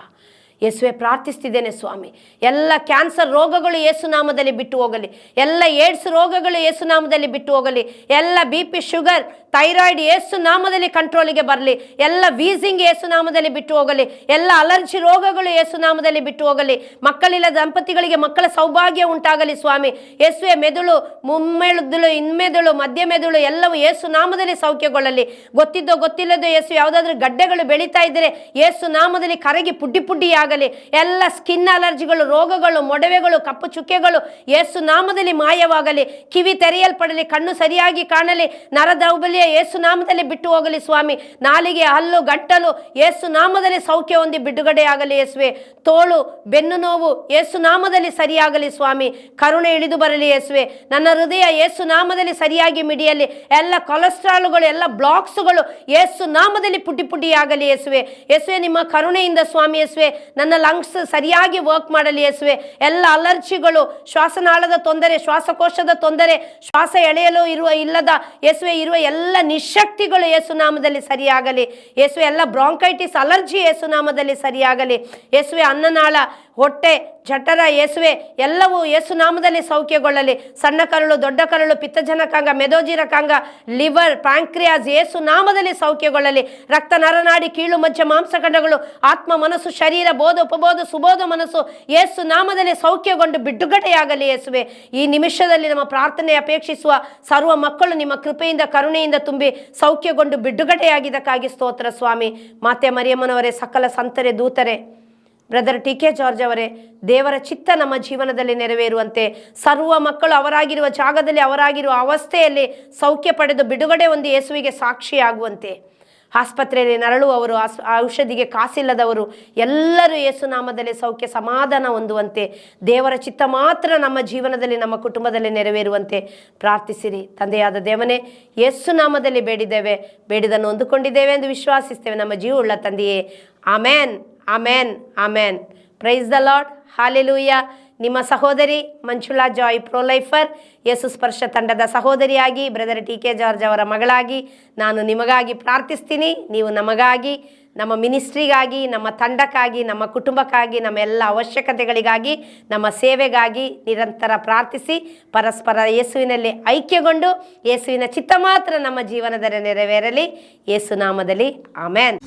ಯೇಸುವೆ ಪ್ರಾರ್ಥಿಸ್ತಿದ್ದೇನೆ ಸ್ವಾಮಿ. ಎಲ್ಲ ಕ್ಯಾನ್ಸರ್ ರೋಗಗಳು ಯೇಸುನಾಮದಲ್ಲಿ ಬಿಟ್ಟು ಹೋಗಲಿ. ಎಲ್ಲ ಏಡ್ಸ್ ರೋಗಗಳು ಯೇಸುನಾಮದಲ್ಲಿ ಬಿಟ್ಟು ಹೋಗಲಿ. ಎಲ್ಲ ಬಿ ಪಿ ಶುಗರ್, ಥೈರಾಯ್ಡ್ ಯೇಸು ನಾಮದಲ್ಲಿ ಕಂಟ್ರೋಲಿಗೆ ಬರಲಿ. ಎಲ್ಲ ವೀಸಿಂಗ್ ಯೇಸು ನಾಮದಲ್ಲಿ ಬಿಟ್ಟು ಹೋಗಲಿ. ಎಲ್ಲ ಅಲರ್ಜಿ ರೋಗಗಳು ಯೇಸು ನಾಮದಲ್ಲಿ ಬಿಟ್ಟು ಹೋಗಲಿ. ಮಕ್ಕಳಿಲ್ಲ ದಂಪತಿಗಳಿಗೆ ಮಕ್ಕಳ ಸೌಭಾಗ್ಯ ಉಂಟಾಗಲಿ ಸ್ವಾಮಿ. ಯೇಸುವೆ ಮೆದುಳು, ಮುಮ್ಮೆದುಳು, ಇನ್ಮೆದುಳು ಮಧ್ಯ ಮೆದುಳು ಎಲ್ಲವೂ ಯೇಸು ನಾಮದಲ್ಲಿ ಸೌಖ್ಯಗೊಳ್ಳಲಿ. ಗೊತ್ತಿದ್ದೋ ಗೊತ್ತಿಲ್ಲದೋ ಯೇಸು ಯಾವುದಾದ್ರೂ ಗಡ್ಡೆಗಳು ಬೆಳೀತಾ ಇದ್ದರೆ ಯೇಸು ನಾಮದಲ್ಲಿ ಕರಗಿ ಪುಡ್ಡಿ ಪುಡ್ಡಿ ಆಗಲಿ, ಎಲ್ಲ ಸ್ಕಿನ್ ಅಲರ್ಜಿಗಳು ರೋಗಗಳು, ಮೊಡವೆಗಳು, ಕಪ್ಪು ಚುಕ್ಕೆಗಳು ಯೇಸು ನಾಮದಲ್ಲಿ ಮಾಯವಾಗಲಿ, ಕಿವಿ ತೆರೆಯಲ್ಪಡಲಿ, ಕಣ್ಣು ಸರಿಯಾಗಿ ಕಾಣಲಿ ನರ ದೌಬಲ್ಯ ಯೇಸು ನಾಮದಲ್ಲಿ ಬಿಟ್ಟು ಹೋಗಲಿ ಸ್ವಾಮಿ. ನಾಲಿಗೆ, ಹಲ್ಲು ಗಟ್ಟಲು ಯೇಸು ನಾಮದಲ್ಲಿ ಸೌಖ್ಯ ಹೊಂದಿ ಬಿಡುಗಡೆ ಆಗಲಿ ಯೇಸುವೆ. ತೋಳು, ಬೆನ್ನು ನೋವು ಯೇಸು ನಾಮದಲ್ಲಿ ಸರಿಯಾಗಲಿ ಸ್ವಾಮಿ. ಕರುಣೆ ಇಳಿದು ಬರಲಿ ಯೇಸುವೆ. ನನ್ನ ಹೃದಯ ಯೇಸು ನಾಮದಲ್ಲಿ ಸರಿಯಾಗಿ ಮಿಡಿಯಲಿ. ಎಲ್ಲ ಕೊಲೆಸ್ಟ್ರಾಲ್ಗಳು, ಎಲ್ಲ ಬ್ಲಾಕ್ಸ್ಗಳು ಯೇಸು ನಾಮದಲ್ಲಿ ಪುಟಿ ಪುಟಿ ಆಗಲಿ ಯೇಸುವೆ. ಯೇಸುವೆ, ನಿಮ್ಮ ಕರುಣೆಯಿಂದ ಸ್ವಾಮಿ ಯೇಸುವೆ ನನ್ನ ಲಂಗ್ಸ್ ಸರಿಯಾಗಿ ವರ್ಕ್ ಮಾಡಲಿ ಯೇಸುವೆ. ಎಲ್ಲ ಅಲರ್ಜಿಗಳು ಶ್ವಾಸನಾಳದ ತೊಂದರೆ, ಶ್ವಾಸಕೋಶದ ತೊಂದರೆ, ಶ್ವಾಸ ಎಳೆಯಲು ಇರುವ, ಇಲ್ಲದ ಯೇಸುವೆ ಇರುವ ಎಲ್ಲ ನಿಶಕ್ತಿಗಳು ಯೇಸುನಾಮದಲ್ಲಿ ಸರಿಯಾಗಲಿ. ಯೇಸುವೆ ಎಲ್ಲ ಬ್ರಾಂಕೈಟಿಸ್ ಅಲರ್ಜಿ ಯೇಸುನಾಮದಲ್ಲಿ ಸರಿಯಾಗಲಿ. ಯೇಸುವೆ ಅನ್ನನಾಳ ಹೊಟ್ಟೆ, ಜಠರ ಯೇಸುವೆ ಎಲ್ಲವೂ ಯೇಸು ನಾಮದಲ್ಲಿ ಸೌಖ್ಯಗೊಳ್ಳಲಿ. ಸಣ್ಣ ಕರಳು, ದೊಡ್ಡ ಕರಳು ಪಿತ್ತಜನಕಾಂಗ ಮೆದೋಜಿರಕಾಂಗ ಲಿವರ್, ಪ್ಯಾಂಕ್ರಿಯಾಸ್ ಯೇಸು ನಾಮದಲ್ಲಿ ಸೌಖ್ಯಗೊಳ್ಳಲಿ. ರಕ್ತ ನರನಾಡಿ, ಕೀಳು ಮಜ್ಜ ಮಾಂಸಖಂಡಗಳು ಆತ್ಮ ಮನಸ್ಸು, ಶರೀರ, ಬೋಧ, ಉಪಬೋಧ, ಸುಬೋಧ ಮನಸ್ಸು ಯೇಸು ನಾಮದಲ್ಲಿ ಸೌಖ್ಯಗೊಂಡು ಬಿಡುಗಡೆಯಾಗಲಿ ಯೇಸುವೆ. ಈ ನಿಮಿಷದಲ್ಲಿ ನಮ್ಮ ಪ್ರಾರ್ಥನೆ ಅಪೇಕ್ಷಿಸುವ ಸರ್ವ ಮಕ್ಕಳು ನಿಮ್ಮ ಕೃಪೆಯಿಂದ, ಕರುಣೆಯಿಂದ ತುಂಬಿ ಸೌಖ್ಯಗೊಂಡು ಬಿಡುಗಡೆಯಾಗಿದ್ದಕ್ಕಾಗಿ ಸ್ತೋತ್ರ ಸ್ವಾಮಿ. ಮಾತೆ ಮರಿಯಮ್ಮನವರೇ, ಸಕಲ ಸಂತರೆ ದೂತರೆ ಬ್ರದರ್ ಟಿ ಕೆ ಜಾರ್ಜ್ ಅವರೇ, ದೇವರ ಚಿತ್ತ ನಮ್ಮ ಜೀವನದಲ್ಲಿ ನೆರವೇರುವಂತೆ, ಸರ್ವ ಮಕ್ಕಳು ಅವರಾಗಿರುವ ಜಾಗದಲ್ಲಿ ಅವರಾಗಿರುವ ಅವಸ್ಥೆಯಲ್ಲಿ ಸೌಖ್ಯ ಪಡೆದು ಬಿಡುಗಡೆ ಒಂದು ಯೇಸುವಿಗೆ ಸಾಕ್ಷಿಯಾಗುವಂತೆ. ಆಸ್ಪತ್ರೆಯಲ್ಲಿ ನರಳುವವರು, ಆಸ್, ಔಷಧಿಗೆ ಕಾಸಿಲ್ಲದವರು, ಎಲ್ಲರೂ ಯೇಸುನಾಮದಲ್ಲಿ ಸೌಖ್ಯ ಸಮಾಧಾನ ಹೊಂದುವಂತೆ, ದೇವರ ಚಿತ್ತ ಮಾತ್ರ ನಮ್ಮ ಜೀವನದಲ್ಲಿ, ನಮ್ಮ ಕುಟುಂಬದಲ್ಲಿ ನೆರವೇರುವಂತೆ ಪ್ರಾರ್ಥಿಸಿರಿ. ತಂದೆಯಾದ ದೇವನೇ ಯೇಸುನಾಮದಲ್ಲಿ ಬೇಡಿದ್ದೇವೆ, ಬೇಡಿದನ್ನು ಹೊಂದಿಕೊಂಡಿದ್ದೇವೆ ಎಂದು ವಿಶ್ವಾಸಿಸ್ತೇವೆ. ನಮ್ಮ ಜೀವವುಳ್ಳ ತಂದೆಯೇ. Amen. Amen amen. Praise the Lord hallelujah ನಿಮ್ಮ ಸಹೋದರಿ ಮಂಜುಳಾ ಜಾಯ್ ಪ್ರೊಲೈಫರ್ ಯೇಸು ಸ್ಪರ್ಶ ತಂಡದ ಸಹೋದರಿಯಾಗಿ ಬ್ರದರ್ ಟಿ ಕೆ ಜಾರ್ಜ್ ಅವರ ಮಗಳಾಗಿ, ನಾನು ನಿಮಗಾಗಿ ಪ್ರಾರ್ಥಿಸ್ತೀನಿ. ನೀವು ನಮಗಾಗಿ, ನಮ್ಮ ಮಿನಿಸ್ಟ್ರಿಗಾಗಿ ನಮ್ಮ ತಂಡಕ್ಕಾಗಿ, ನಮ್ಮ ಕುಟುಂಬಕ್ಕಾಗಿ, ನಮ್ಮ ಎಲ್ಲ ಅವಶ್ಯಕತೆಗಳಿಗಾಗಿ, ನಮ್ಮ ಸೇವೆಗಾಗಿ ನಿರಂತರ ಪ್ರಾರ್ಥಿಸಿ, ಪರಸ್ಪರ ಯೇಸುವಿನಲ್ಲಿ ಐಕ್ಯಗೊಂಡು, ಯೇಸುವಿನ ಚಿತ್ತ ಮಾತ್ರ ನಮ್ಮ ಜೀವನದಲ್ಲಿ ನೆರವೇರಲಿ. ಯೇಸು ನಾಮದಲ್ಲಿ, ಆಮೇನ್.